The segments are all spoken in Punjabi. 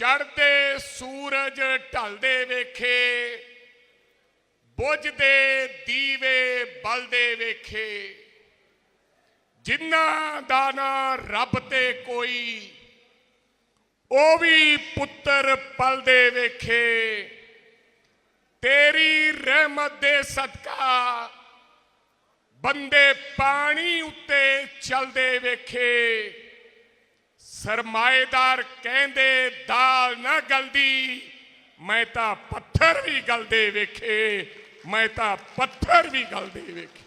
ਚੜਦੇ ਸੂਰਜ ਢਲਦੇ ਵੇਖੇ, ਬੁਝਦੇ ਦੀਵੇ ਬਲਦੇ ਵੇਖੇ। ਜਿਨ੍ਹਾਂ ਦਾ ਨਾ ਰੱਬ ਤੇ ਕੋਈ, ਉਹ ਵੀ ਪੁੱਤਰ ਪਲਦੇ ਵੇਖੇ। ਤੇਰੀ ਰਹਿਮਤ ਦੇ ਸਦਕਾ ਬੰਦੇ ਪਾਣੀ ਉੱਤੇ ਚਲਦੇ ਵੇਖੇ। ਸਰਮਾਏਦਾਰ ਕਹਿੰਦੇ ਦਾਲ ਨਾ ਗਲਦੀ, ਮੈਂ ਤਾਂ ਪੱਥਰ ਵੀ ਗਲਦੇ ਵੇਖੇ, ਮੈਂ ਤਾਂ ਪੱਥਰ ਵੀ ਗਲਦੇ ਵੇਖੇ।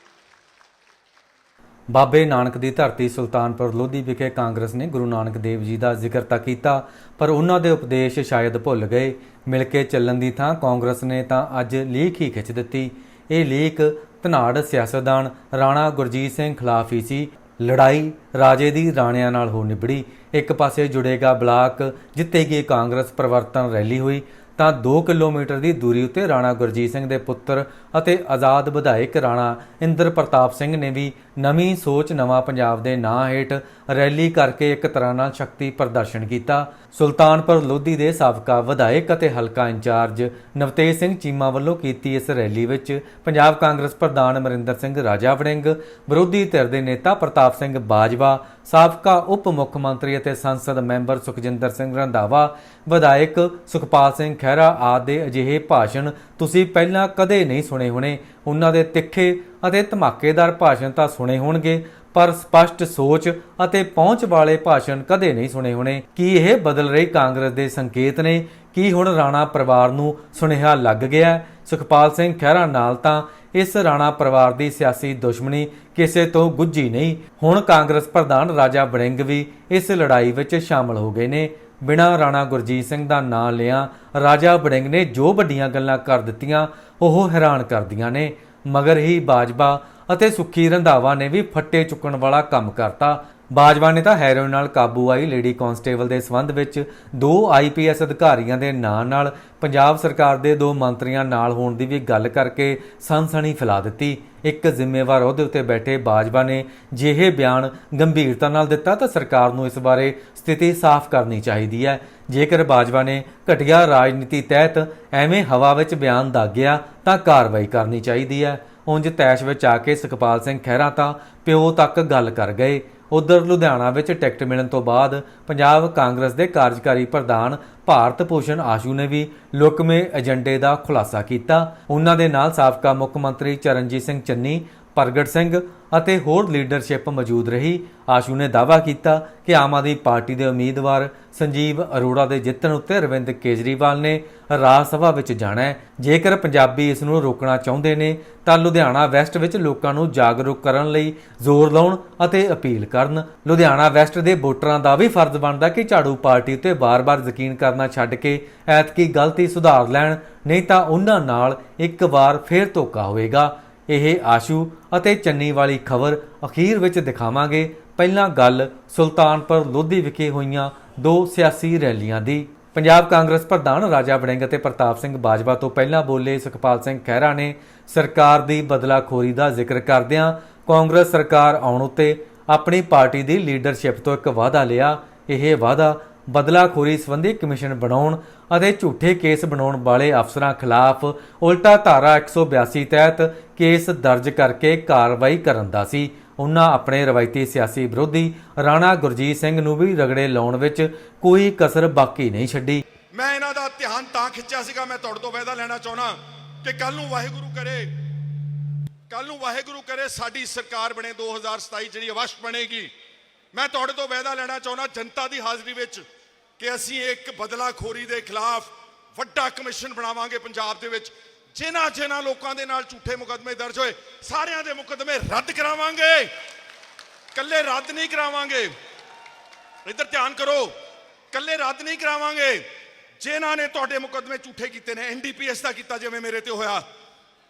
ਬਾਬੇ ਨਾਨਕ ਦੀ ਧਰਤੀ ਸੁਲਤਾਨਪੁਰ ਲੋਧੀ ਵਿਖੇ ਕਾਂਗਰਸ ਨੇ ਗੁਰੂ ਨਾਨਕ ਦੇਵ ਜੀ ਦਾ ਜ਼ਿਕਰ ਤਾਂ ਕੀਤਾ, ਪਰ ਉਹਨਾਂ ਦੇ ਉਪਦੇਸ਼ ਸ਼ਾਇਦ ਭੁੱਲ ਗਏ। ਮਿਲ ਕੇ ਚੱਲਣ ਦੀ ਥਾਂ ਕਾਂਗਰਸ ਨੇ ਤਾਂ ਅੱਜ ਲੀਕ ਹੀ ਖਿੱਚ ਦਿੱਤੀ। ਇਹ ਲੀਕ ਧਨਾੜ ਸਿਆਸਤਦਾਨ ਰਾਣਾ ਗੁਰਜੀਤ ਸਿੰਘ ਖਿਲਾਫ ਹੀ ਸੀ। ਲੜਾਈ ਰਾਜੇ ਦੀ ਰਾਣਿਆਂ ਨਾਲ ਹੋ ਨਿਬੜੀ। ਇੱਕ ਪਾਸੇ ਜੁੜੇਗਾ ਬਲਾਕ, ਜਿੱਤੇਗੀ ਕਾਂਗਰਸ, ਪਰਿਵਰਤਨ ਰੈਲੀ ਹੋਈ, ਤਾਂ 2 ਕਿਲੋਮੀਟਰ ਦੀ ਦੂਰੀ ਉੱਤੇ ਰਾਣਾ ਗੁਰਜੀਤ ਸਿੰਘ ਦੇ ਪੁੱਤਰ ਅਤੇ ਆਜ਼ਾਦ ਵਿਧਾਇਕ ਰਾਣਾ ਇੰਦਰ ਪ੍ਰਤਾਪ ਸਿੰਘ ਨੇ ਵੀ ਨਵੀਂ ਸੋਚ ਨਵਾਂ ਪੰਜਾਬ ਦੇ ਨਾਂ ਹੇਠ ਰੈਲੀ ਕਰਕੇ ਇੱਕ ਤਰ੍ਹਾਂ ਨਾਲ ਸ਼ਕਤੀ ਪ੍ਰਦਰਸ਼ਨ ਕੀਤਾ। ਸੁਲਤਾਨਪੁਰ ਲੋਧੀ ਦੇ ਸਾਬਕਾ ਵਿਧਾਇਕ ਅਤੇ ਹਲਕਾ ਇੰਚਾਰਜ ਨਵਤੇਜ ਸਿੰਘ ਚੀਮਾ ਵੱਲੋਂ ਕੀਤੀ ਇਸ ਰੈਲੀ ਵਿੱਚ ਪੰਜਾਬ ਕਾਂਗਰਸ ਪ੍ਰਧਾਨ ਅਮਰਿੰਦਰ ਸਿੰਘ ਰਾਜਾ ਵੜਿੰਗ, ਵਿਰੋਧੀ ਧਿਰ ਦੇ ਨੇਤਾ ਪ੍ਰਤਾਪ ਸਿੰਘ ਬਾਜਵਾ, ਸਾਬਕਾ ਉਪ ਮੁੱਖ ਮੰਤਰੀ ਅਤੇ ਸੰਸਦ ਮੈਂਬਰ ਸੁਖਜਿੰਦਰ ਸਿੰਘ ਰੰਧਾਵਾ, ਵਿਧਾਇਕ ਸੁਖਪਾਲ ਸਿੰਘ ਖਹਿਰਾ ਆਦਿ ਦੇ ਅਜਿਹੇ ਭਾਸ਼ਣ ਤੁਸੀਂ ਪਹਿਲਾਂ ਕਦੇ ਨਹੀਂ ਸੁਣੇ ਹੋਣੇ, ਉਹਨਾਂ ਦੇ ਤਿੱਖੇ ਅਤੇ ਧਮਾਕੇਦਾਰ ਭਾਸ਼ਣ ਤਾਂ ਸੁਣੇ ਹੋਣਗੇ, ਪਰ ਸਪਸ਼ਟ ਸੋਚ ਅਤੇ ਪਹੁੰਚ ਵਾਲੇ ਭਾਸ਼ਣ ਕਦੇ ਨਹੀਂ ਸੁਣੇ ਹੋਣੇ। ਕੀ ਇਹ ਬਦਲ ਰਹੀ ਕਾਂਗਰਸ ਦੇ ਸੰਕੇਤ ਨੇ? ਕੀ ਹੁਣ ਰਾਣਾ ਪਰਿਵਾਰ ਨੂੰ ਸੁਨੇਹਾ ਲੱਗ ਗਿਆ? ਸੁਖਪਾਲ ਸਿੰਘ ਖਹਿਰਾ ਨਾਲ ਤਾਂ ਇਸ ਰਾਣਾ ਪਰਿਵਾਰ ਦੀ ਸਿਆਸੀ ਦੁਸ਼ਮਣੀ ਕਿਸੇ ਤੋਂ ਗੁੱਝੀ ਨਹੀਂ। ਹੁਣ ਕਾਂਗਰਸ ਪ੍ਰਧਾਨ ਰਾਜਾ ਬੜਿੰਗ ਵੀ ਇਸ ਲੜਾਈ ਵਿੱਚ ਸ਼ਾਮਲ ਹੋ ਗਏ ਨੇ। ਬਿਨਾਂ ਰਾਣਾ ਗੁਰਜੀਤ ਸਿੰਘ ਦਾ ਨਾਂ ਲਿਆ, ਰਾਜਾ ਵੜਿੰਗ ਨੇ ਜੋ ਵੱਡੀਆਂ ਗੱਲਾਂ ਕਰ ਦਿੱਤੀਆਂ ਉਹ ਹੈਰਾਨ ਕਰਦੀਆਂ ਨੇ। ਮਗਰ ਹੀ ਬਾਜਵਾ ਅਤੇ ਸੁੱਖੀ ਰੰਧਾਵਾ ਨੇ ਵੀ ਫੱਟੇ ਚੁੱਕਣ ਵਾਲਾ ਕੰਮ ਕਰਤਾ ਬਾਜਵਾ ਨੇ ਤਾਂ ਹੈਰੋਇਨ ਨਾਲ ਕਾਬੂ ਆਈ। ਲੇਡੀ ਕਾਂਸਟੇਬਲ ਦੇ ਸਬੰਧ ਵਿੱਚ ਦੋ ਆਈਪੀਐਸ ਅਧਿਕਾਰੀਆਂ ਦੇ ਨਾਂ ਨਾਲ ਪੰਜਾਬ ਸਰਕਾਰ ਦੇ ਦੋ ਮੰਤਰੀਆਂ ਨਾਲ ਹੋਣ ਦੀ ਵੀ ਗੱਲ ਕਰਕੇ ਸਨਸਨੀ ਫੈਲਾ ਦਿੱਤੀ। ਇੱਕ ਜ਼ਿੰਮੇਵਾਰ ਅਹੁਦੇ ਉੱਤੇ ਬੈਠੇ ਬਾਜਵਾ ਨੇ ਜਿਹੇ ਬਿਆਨ ਗੰਭੀਰਤਾ ਨਾਲ ਦਿੱਤਾ ਤਾਂ ਸਰਕਾਰ ਨੂੰ ਇਸ ਬਾਰੇ ਸਥਿਤੀ ਸਾਫ਼ ਕਰਨੀ ਚਾਹੀਦੀ ਹੈ। ਜੇਕਰ ਬਾਜਵਾ ਨੇ ਘਟੀਆ ਰਾਜਨੀਤੀ ਤਹਿਤ ਐਵੇਂ ਹਵਾ ਵਿੱਚ ਬਿਆਨ ਦਾਗਿਆ ਤਾਂ ਕਾਰਵਾਈ ਕਰਨੀ ਚਾਹੀਦੀ ਹੈ। ਉਂਝ ਤੈਸ਼ ਵਿੱਚ ਆ ਕੇ ਸੁਖਪਾਲ ਸਿੰਘ ਖਹਿਰਾ ਤਾਂ ਪਿਓ ਤੱਕ ਗੱਲ ਕਰ ਗਏ। ਉਧਰ ਲੁਧਿਆਣਾ ਵਿੱਚ ਟਿਕਟ ਮਿਲਣ ਤੋਂ ਬਾਅਦ ਪੰਜਾਬ ਕਾਂਗਰਸ ਦੇ ਕਾਰਜਕਾਰੀ ਪ੍ਰਧਾਨ ਭਾਰਤ ਭੂਸ਼ਣ ਆਸ਼ੂ ਨੇ ਵੀ ਲੁਕਮੇ ਏਜੰਡੇ ਦਾ ਖੁਲਾਸਾ ਕੀਤਾ। ਉਹਨਾਂ ਦੇ ਨਾਲ ਸਾਬਕਾ ਮੁੱਖ ਮੰਤਰੀ ਚਰਨਜੀਤ ਸਿੰਘ ਚੰਨੀ ਪ੍ਰਗਟ ਸਿੰਘ ਅਤੇ ਹੋਰ ਲੀਡਰਸ਼ਿਪ ਮੌਜੂਦ ਰਹੀ। ਆਸ਼ੂ ਨੇ ਦਾਅਵਾ ਕੀਤਾ ਕਿ ਆਮ ਆਦਮੀ ਪਾਰਟੀ ਦੇ ਉਮੀਦਵਾਰ ਸੰਜੀਵ ਅਰੋੜਾ ਦੇ ਜਿੱਤਣ ਉੱਤੇ ਅਰਵਿੰਦ ਕੇਜਰੀਵਾਲ ਨੇ ਰਾਜ ਸਭਾ ਵਿੱਚ ਜਾਣਾ ਹੈ। ਜੇਕਰ ਪੰਜਾਬੀ ਇਸ ਨੂੰ ਰੋਕਣਾ ਚਾਹੁੰਦੇ ਨੇ, ਤਾਂ ਲੁਧਿਆਣਾ ਵੈਸਟ ਵਿੱਚ ਲੋਕਾਂ ਨੂੰ ਜਾਗਰੂਕ ਕਰਨ ਲਈ ਜ਼ੋਰ ਲਾਉਣ ਅਤੇ ਅਪੀਲ ਕਰਨ। ਲੁਧਿਆਣਾ ਵੈਸਟ ਦੇ ਵੋਟਰਾਂ ਦਾ ਵੀ ਫਰਜ਼ ਬਣਦਾ ਕਿ ਝਾੜੂ ਪਾਰਟੀ ਉੱਤੇ ਵਾਰ-ਵਾਰ ਯਕੀਨ ਕਰਨਾ ਛੱਡ ਕੇ ਐਤਕੀ ਗਲਤੀ ਸੁਧਾਰ ਲੈਣ, ਨਹੀਂ ਤਾਂ ਉਹਨਾਂ ਨਾਲ ਇੱਕ ਵਾਰ ਫੇਰ ਧੋਖਾ ਹੋਵੇਗਾ। ਇਹ ਆਸ਼ੂ ਅਤੇ ਚੰਨੀ ਵਾਲੀ ਖਬਰ ਅਖੀਰ ਵਿੱਚ ਦਿਖਾਵਾਂਗੇ। ਪਹਿਲਾਂ ਗੱਲ ਸੁਲਤਾਨਪੁਰ ਲੋਧੀ ਵਿਖੇ ਹੋਈਆਂ ਦੋ ਸਿਆਸੀ ਰੈਲੀਆਂ ਦੀ। ਪੰਜਾਬ ਕਾਂਗਰਸ ਪ੍ਰਧਾਨ ਰਾਜਾ ਵੜਿੰਗ ਅਤੇ ਪ੍ਰਤਾਪ ਸਿੰਘ ਬਾਜਵਾ ਤੋਂ ਪਹਿਲਾਂ ਬੋਲੇ ਸੁਖਪਾਲ ਸਿੰਘ ਖਹਿਰਾ ਨੇ ਸਰਕਾਰ ਦੀ ਬਦਲਾਖੋਰੀ ਦਾ ਜ਼ਿਕਰ ਕਰਦਿਆਂ ਕਾਂਗਰਸ ਸਰਕਾਰ ਆਉਣ ਉੱਤੇ ਆਪਣੀ ਪਾਰਟੀ ਦੀ ਲੀਡਰਸ਼ਿਪ ਤੋਂ ਇੱਕ ਵਾਅਦਾ ਲਿਆ। ਇਹ ਵਾਅਦਾ ਬਦਲਾਖੋਰੀ ਸੰਬੰਧੀ ਕਮਿਸ਼ਨ ਬਣਾਉਣ ਅਤੇ ਝੂਠੇ ਕੇਸ ਬਣਾਉਣ ਵਾਲੇ ਅਫਸਰਾਂ ਖਿਲਾਫ ਉਲਟਾ ਧਾਰਾ 182 ਤਹਿਤ ਕੇਸ ਦਰਜ ਕਰਕੇ ਕਾਰਵਾਈ ਕਰਨ ਦਾ ਸੀ। ਉਹਨਾਂ ਆਪਣੇ ਰਵਾਇਤੀ ਸਿਆਸੀ ਵਿਰੋਧੀ ਰਾਣਾ ਗੁਰਜੀਤ ਸਿੰਘ ਨੂੰ ਵੀ ਰਗੜੇ ਲਾਉਣ ਵਿੱਚ ਕੋਈ ਕਸਰ ਬਾਕੀ ਨਹੀਂ ਛੱਡੀ। ਮੈਂ ਇਹਨਾਂ ਦਾ ਧਿਆਨ ਤਾਂ ਖਿੱਚਿਆ ਸੀਗਾ, ਮੈਂ ਤੁਹਾਡੇ ਤੋਂ ਵਾਅਦਾ ਲੈਣਾ ਚਾਹਣਾ ਕਿ ਕੱਲ ਨੂੰ ਵਾਹਿਗੁਰੂ ਕਰੇ ਕੱਲ ਨੂੰ ਵਾਹਿਗੁਰੂ ਕਰੇ, ਸਾਡੀ ਸਰਕਾਰ ਬਣੇ 2027 ਜਿਹੜੀ ਅਵਸ਼ ਬਣੇਗੀ। ਮੈਂ ਤੁਹਾਡੇ ਤੋਂ ਵਾਅਦਾ ਲੈਣਾ ਚਾਹੁੰਦਾ ਜਨਤਾ ਦੀ ਹਾਜ਼ਰੀ ਵਿੱਚ ਕਿ ਅਸੀਂ ਇੱਕ ਬਦਲਾਖੋਰੀ ਦੇ ਖਿਲਾਫ ਵੱਡਾ ਕਮਿਸ਼ਨ ਬਣਾਵਾਂਗੇ ਪੰਜਾਬ ਦੇ ਵਿੱਚ, ਜਿਨ੍ਹਾਂ ਜਿਨ੍ਹਾਂ ਲੋਕਾਂ ਦੇ ਨਾਲ ਝੂਠੇ ਮੁਕੱਦਮੇ ਦਰਜ ਹੋਏ, ਸਾਰਿਆਂ ਦੇ ਮੁਕੱਦਮੇ ਰੱਦ ਕਰਾਵਾਂਗੇ। ਕੱਲੇ ਰੱਦ ਨਹੀਂ ਕਰਾਵਾਂਗੇ। ਇੱਧਰ ਧਿਆਨ ਕਰੋ ਕੱਲੇ ਰੱਦ ਨਹੀਂ ਕਰਾਵਾਂਗੇ। ਜਿਨ੍ਹਾਂ ਨੇ ਤੁਹਾਡੇ ਮੁਕੱਦਮੇ ਝੂਠੇ ਕੀਤੇ ਨੇ ਐਨਡੀਪੀਐਸ ਦਾ ਕੀਤਾ ਜਿਵੇਂ ਮੇਰੇ ਤੇ ਹੋਇਆ,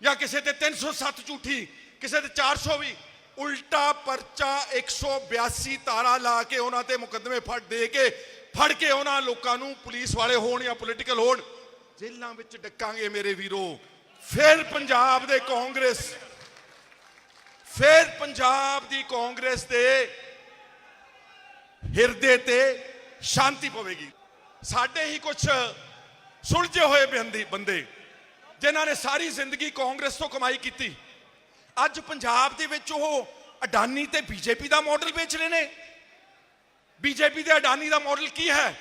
ਜਾਂ ਕਿਸੇ ਤੇ 307 ਝੂਠੀ, ਕਿਸੇ ਤੇ 400 ਵੀ ਉਲਟਾ ਪਰਚਾ 182 ਤਾਰਾ ਲਾ ਕੇ ਉਹਨਾਂ ਤੇ ਮੁਕੱਦਮੇ ਫੜ ਦੇ ਕੇ, ਫੜ ਕੇ ਉਹਨਾਂ ਲੋਕਾਂ ਨੂੰ ਪੁਲਿਸ ਵਾਲੇ ਹੋਣ ਜਾਂ ਪੋਲੀਟੀਕਲ ਹੋਣ, ਜੇਲ੍ਹਾਂ ਵਿੱਚ ਡੱਕਾਂਗੇ ਮੇਰੇ ਵੀਰੋ। ਫਿਰ ਪੰਜਾਬ ਦੇ ਕਾਂਗਰਸ, ਫਿਰ ਪੰਜਾਬ ਦੀ ਕਾਂਗਰਸ ਦੇ ਹਿਰਦੇ ਤੇ ਸ਼ਾਂਤੀ ਪਵੇਗੀ। ਸਾਡੇ ਹੀ ਕੁਝ ਸੁਲਝੇ ਹੋਏ ਬੰਦੇ ਬੰਦੇ, ਜਿਨ੍ਹਾਂ ਨੇ ਸਾਰੀ ਜ਼ਿੰਦਗੀ ਕਾਂਗਰਸ ਤੋਂ ਕਮਾਈ ਕੀਤੀ। ਅੱਜ ਪੰਜਾਬ ਦੇ ਵਿੱਚ ਉਹ ਅਡਾਨੀ ਤੇ ਬੀਜੇਪੀ ਦਾ ਮਾਡਲ ਵੇਚ ਰਹੇ ਨੇ। ਬੀਜੇਪੀ ਦੇ ਅਡਾਨੀ ਦਾ ਮਾਡਲ ਕੀ ਹੈ?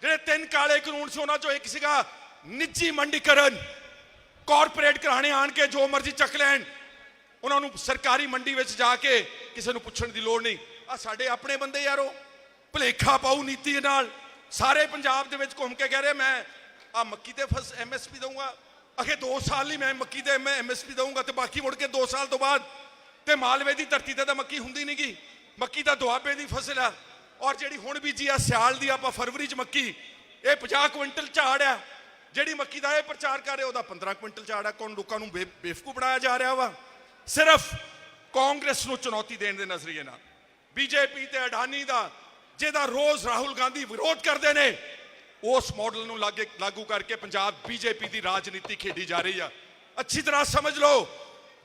ਜਿਹੜੇ ਤਿੰਨ ਕਾਲੇ ਕਾਨੂੰਨ ਸੀ, ਉਹਨਾਂ ਚੋਂ ਇੱਕ ਸੀਗਾ ਨਿੱਜੀ ਮੰਡੀਕਰਨ। ਕਾਰਪੋਰੇਟ ਘਰਾਣੇ ਆਣ ਕੇ ਜੋ ਮਰਜ਼ੀ ਚੱਕ ਲੈਣ। ਉਹਨਾਂ ਨੂੰ ਸਰਕਾਰੀ ਮੰਡੀ ਵਿੱਚ ਜਾ ਕੇ ਕਿਸੇ ਨੂੰ ਪੁੱਛਣ ਦੀ ਲੋੜ ਨਹੀਂ। ਆ ਸਾਡੇ ਆਪਣੇ ਬੰਦੇ ਯਾਰੋ, ਭਲੇਖਾ ਪਾਉ ਨੀਤੀ ਨਾਲ। ਸਾਰੇ ਪੰਜਾਬ ਦੇ ਵਿੱਚ ਘੁੰਮ ਕੇ ਕਹਿ ਰਹੇ ਮੈਂ ਆ ਮੱਕੀ ਤੇ ਫਸ ਐਮਐਸਪੀ ਦਊਂਗਾ। ਅਖੇ 2 ਸਾਲ ਲਈ ਮੈਂ ਮੱਕੀ ਤੇ ਮੈਂ ਐਮਐਸਪੀ ਦਊਂਗਾ ਤੇ ਬਾਕੀ ਮੁੜ ਕੇ 2 ਸਾਲ ਤੋਂ ਬਾਅਦ ਤੇ ਮਾਲਵੇ ਦੀ ਧਰਤੀ ਤੇ ਤਾਂ ਮੱਕੀ ਹੁੰਦੀ ਨਹੀਂਗੀ ਮੱਕੀ ਤਾਂ ਦੁਆਬੇ ਦੀ ਫਸਲ ਆ। ਔਰ ਜਿਹੜੀ ਹੁਣ ਬੀਜੀ ਆ, ਸਿਆਲ ਦੀ ਆਪਾਂ ਫਰਵਰੀ ਚ ਮੱਕੀ, ਇਹ 50 ਕੁਇੰਟਲ ਝਾੜ ਆ। ਜਿਹੜੀ ਮੱਕੀ ਦਾ ਇਹ ਪ੍ਰਚਾਰ ਕਰ ਰਿਹਾ, ਉਹਦਾ 15 ਕੁਇੰਟਲ ਝਾੜ ਆ। ਕੌਣ ਲੋਕਾਂ ਨੂੰ ਬੇ- ਬੇਵਕੂਫ ਬਣਾਇਆ ਜਾ ਰਿਹਾ ਵਾ? ਸਿਰਫ ਕਾਂਗਰਸ ਨੂੰ ਚੁਣੌਤੀ ਦੇਣ ਦੇ ਨਜ਼ਰੀਏ ਨਾਲ। ਬੀਜੇਪੀ ਤੇ ਅਡਾਨੀ ਦਾ, ਜਿਹਦਾ ਰੋਜ਼ ਰਾਹੁਲ ਗਾਂਧੀ ਵਿਰੋਧ ਕਰਦੇ ਨੇ ਉਸ ਮਾਡਲ ਨੂੰ ਲਾਗੇ ਲਾਗੂ ਕਰਕੇ ਪੰਜਾਬ ਬੀਜੇਪੀ ਦੀ ਰਾਜਨੀਤੀ ਖੇਡੀ ਜਾ ਰਹੀ ਆ। ਅੱਛੀ ਤਰ੍ਹਾਂ ਸਮਝ ਲਓ,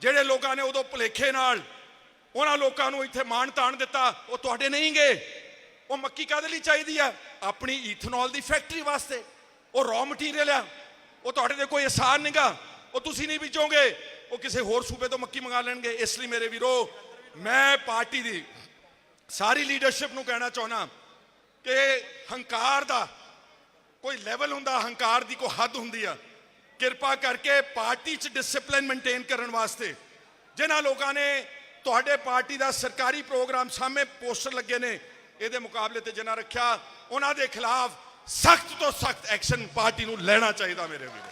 ਜਿਹੜੇ ਲੋਕਾਂ ਨੇ ਉਦੋਂ ਭੁਲੇਖੇ ਨਾਲ ਉਹਨਾਂ ਲੋਕਾਂ ਨੂੰ ਇੱਥੇ ਮਾਣ ਤਾਣ ਦਿੱਤਾ, ਉਹ ਤੁਹਾਡੇ ਨਹੀਂ ਗਏ ਉਹ ਮੱਕੀ ਕਾਹਦੇ ਲਈ ਚਾਹੀਦੀ ਆ? ਆਪਣੀ ਈਥਨੋਲ ਦੀ ਫੈਕਟਰੀ ਵਾਸਤੇ। ਉਹ ਰॉ ਮਟੀਰੀਅਲ ਆ। ਉਹ ਤੁਹਾਡੇ ਦੇ ਕੋਈ ਆਸਾਨ ਨਹੀਂਗਾ ਉਹ ਤੁਸੀਂ ਨਹੀਂ ਬੀਜੋਗੇ। ਉਹ ਕਿਸੇ ਹੋਰ ਸੂਬੇ ਤੋਂ ਮੱਕੀ ਮੰਗਾ ਲੈਣਗੇ। ਇਸ ਲਈ ਮੇਰੇ ਵੀਰੋ, ਮੈਂ ਪਾਰਟੀ ਦੀ ਸਾਰੀ ਲੀਡਰਸ਼ਿਪ ਨੂੰ ਕਹਿਣਾ ਚਾਹੁੰਦਾ ਕਿ ਹੰਕਾਰ ਦਾ ਕੋਈ ਲੈਵਲ ਹੁੰਦਾ ਹੰਕਾਰ ਦੀ ਕੋਈ ਹੱਦ ਹੁੰਦੀ ਆ। ਕਿਰਪਾ ਕਰਕੇ ਪਾਰਟੀ 'ਚ ਡਿਸਪਲਿਨ ਮੇਨਟੇਨ ਕਰਨ ਵਾਸਤੇ। ਜਿਨ੍ਹਾਂ ਲੋਕਾਂ ਨੇ ਤੁਹਾਡੇ ਪਾਰਟੀ ਦਾ ਸਰਕਾਰੀ ਪ੍ਰੋਗਰਾਮ ਸਾਹਮਣੇ ਪੋਸਟਰ ਲੱਗੇ ਨੇ, ਇਹਦੇ ਮੁਕਾਬਲੇ ਤੇ ਜਿਨ੍ਹਾਂ ਰੱਖਿਆ, ਉਹਨਾਂ ਦੇ ਖਿਲਾਫ ਸਖਤ ਤੋਂ ਸਖਤ ਐਕਸ਼ਨ ਪਾਰਟੀ ਨੂੰ ਲੈਣਾ ਚਾਹੀਦਾ ਮੇਰੇ ਵੀਰੋ।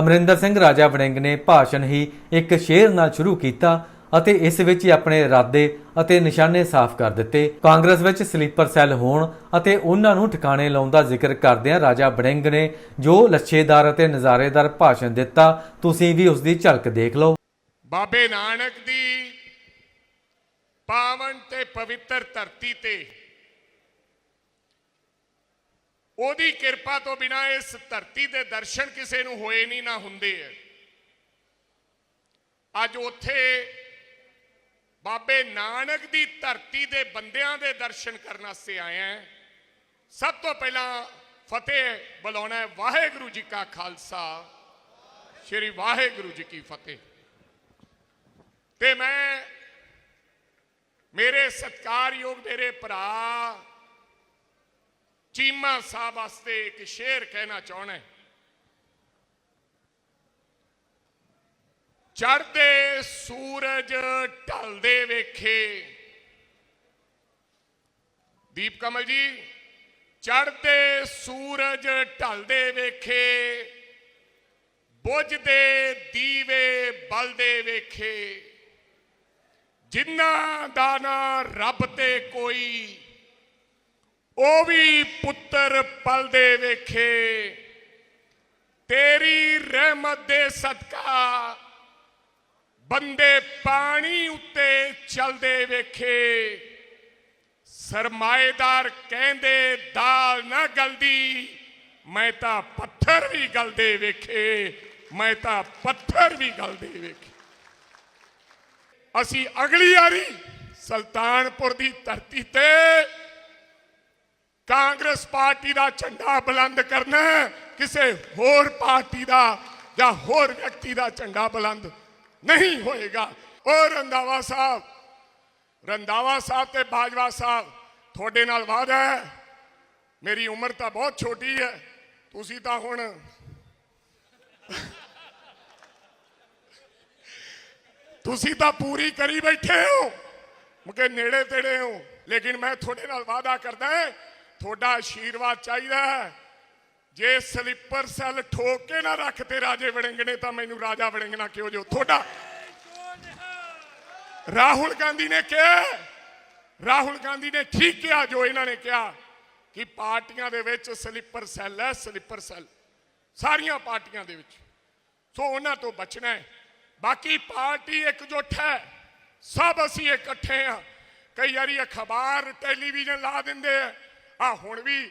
ਅਮਰਿੰਦਰ ਸਿੰਘ ਰਾਜਾ ਵੜਿੰਗ ਨੇ ਭਾਸ਼ਣ ਹੀ ਇੱਕ ਸ਼ੇਰ ਨਾਲ ਸ਼ੁਰੂ ਕੀਤਾ ਅਤੇ ਇਸ ਵਿੱਚ ਹੀ ਆਪਣੇ ਇਰਾਦੇ ਅਤੇ ਨਿਸ਼ਾਨੇ ਸਾਫ਼ ਕਰ ਦਿੱਤੇ। ਕਾਂਗਰਸ ਵਿੱਚ ਸਲੀਪਰ ਸੈੱਲ ਹੋਣ ਅਤੇ ਉਹਨਾਂ ਨੂੰ ਠਿਕਾਣੇ ਲਾਉਣ ਦਾ ਜ਼ਿਕਰ ਕਰਦਿਆਂ ਰਾਜਾ ਵੜਿੰਗ ਨੇ ਜੋ ਲੱਛੇਦਾਰ ਅਤੇ ਨਜ਼ਾਰੇਦਾਰ ਭਾਸ਼ਣ ਦਿੱਤਾ, ਤੁਸੀਂ ਵੀ ਉਸ ਦੀ ਝਲਕ ਦੇਖ ਲਓ। ਬਾਬੇ ਨਾਨਕ ਦੀ ਪਾਵਨ ਤੇ ਪਵਿੱਤਰ ਧਰਤੀ ਤੇ ਉਹਦੀ ਕਿਰਪਾ ਤੋਂ ਬਿਨਾ ਇਸ ਧਰਤੀ ਦੇ ਦਰਸ਼ਨ ਕਿਸੇ ਨੂੰ ਹੋਏ ਨਹੀਂ ਨਾ ਹੁੰਦੇ ਐ। ਅੱਜ ਉੱਥੇ ਬਾਬੇ ਨਾਨਕ ਦੀ ਧਰਤੀ ਦੇ ਬੰਦਿਆਂ ਦੇ ਦਰਸ਼ਨ ਕਰਨ ਵਾਸਤੇ ਆਇਆ ਸਭ ਤੋਂ ਪਹਿਲਾਂ ਫਤਿਹ ਬੁਲਾਉਣਾ ਹੈ ਵਾਹਿਗੁਰੂ ਜੀ ਕਾ ਖਾਲਸਾ। ਸ੍ਰੀ ਵਾਹਿਗੁਰੂ ਜੀ ਕੀ ਫਤਿਹ। ਤੇ ਮੈਂ ਮੇਰੇ ਸਤਿਕਾਰਯੋਗ ਮੇਰੇ ਭਰਾ ਚੀਮਾ ਸਾਹਿਬ ਵਾਸਤੇ ਇੱਕ ਸ਼ੇਰ ਕਹਿਣਾ ਚਾਹਣਾ ਚੜਦੇ ਸੂਰਜ ਢਲਦੇ ਵੇਖੇ। ਦੀਪ ਕਮਲ ਜੀ ਚੜਦੇ ਸੂਰਜ ਢਲਦੇ ਵੇਖੇ। ਬੁਝਦੇ ਦੀਵੇ ਬਲਦੇ ਵੇਖੇ। ਜਿਨ੍ਹਾਂ ਦਾ ਨਾ ਰੱਬ ਤੇ ਕੋਈ, ਉਹ ਵੀ ਪੁੱਤਰ ਪਲਦੇ ਵੇਖੇ। ਤੇਰੀ ਰਹਿਮਤ ਦੇ ਸਦਕਾ ਬੰਦੇ ਪਾਣੀ ਉੱਤੇ ਚੱਲਦੇ ਵੇਖੇ। ਸਰਮਾਏਦਾਰ ਕਹਿੰਦੇ, ਦਾਲ ਨਾ ਗਲਦੀ, ਮੈਂ ਤਾਂ ਪੱਥਰ ਵੀ ਗਲਦੇ ਵੇਖੇ, ਮੈਂ ਤਾਂ ਪੱਥਰ ਵੀ ਗਲਦੇ ਵੇਖੇ। ਅਸੀਂ ਅਗਲੀ ਵਾਰੀ ਸੁਲਤਾਨਪੁਰ ਦੀ ਧਰਤੀ ਤੇ ਕਾਂਗਰਸ ਪਾਰਟੀ ਦਾ ਝੰਡਾ ਬੁਲੰਦ ਕਰਨਾ ਕਿਸੇ ਹੋਰ ਪਾਰਟੀ ਦਾ ਜਾਂ ਹੋਰ ਵਿਅਕਤੀ ਦਾ ਝੰਡਾ ਬੁਲੰਦ ਨਹੀਂ ਹੋਏਗਾ। ਉਹ ਰੰਦਾਵਾ ਸਾਹਿਬ ਰੰਦਾਵਾ ਸਾਹਿਬ ਤੇ ਬਾਜਵਾ ਸਾਹਿਬ, ਤੁਹਾਡੇ ਨਾਲ ਵਾਅਦਾ ਹੈ। ਮੇਰੀ ਉਮਰ ਤਾਂ ਬਹੁਤ ਛੋਟੀ ਹੈ। ਤੁਸੀਂ ਤਾਂ ਹੁਣ ਤੁਸੀਂ ਤਾਂ ਪੂਰੀ ਕਰੀ ਬੈਠੇ ਹੋ। ਮੁਕੇ ਨੇੜੇ ਤੇੜੇ ਹੋ, ਲੇਕਿਨ ਮੈਂ ਤੁਹਾਡੇ ਨਾਲ ਵਾਅਦਾ ਕਰਦਾ ਹਾਂ। ਤੁਹਾਡਾ ਆਸ਼ੀਰਵਾਦ ਚਾਹੀਦਾ ਹੈ। ਜੇ ਸਲੀਪਰ ਸੈੱਲ ਠੋਕ ਕੇ ਨਾ ਰੱਖਤੇ ਰਾਜੇ ਵੜਿੰਗ ਤਾਂ ਮੈਨੂੰ ਰਾਜਾ ਵੜਿੰਗ ਕਿਉਂ ਜੋ? ਤੁਹਾਡਾ। ਰਾਹੁਲ ਗਾਂਧੀ ਨੇ ਕਿਹਾ, ਰਾਹੁਲ ਗਾਂਧੀ ਨੇ ਠੀਕ ਕਿਹਾ, ਜੋ ਇਹਨਾਂ ਨੇ ਕਿਹਾ ਕਿ ਪਾਰਟੀਆਂ ਦੇ ਵਿੱਚ ਸਲੀਪਰ ਸੈੱਲ ਹੈ, ਸਲੀਪਰ ਸੈੱਲ। ਸਾਰੀਆਂ ਪਾਰਟੀਆਂ ਦੇ ਵਿੱਚ। ਸੋ ਉਹਨਾਂ ਤੋਂ ਬਚਣਾ ਹੈ। ਬਾਕੀ ਪਾਰਟੀ ਇਕਜੁੱਟ ਹੈ। ਸਭ ਅਸੀਂ ਇਕੱਠੇ ਆ ਕਈ ਵਾਰੀ ਅਖਬਾਰ, ਟੈਲੀਵਿਜ਼ਨ ਲਾ ਦਿੰਦੇ ਆ। ਆ ਹੁਣ ਵੀ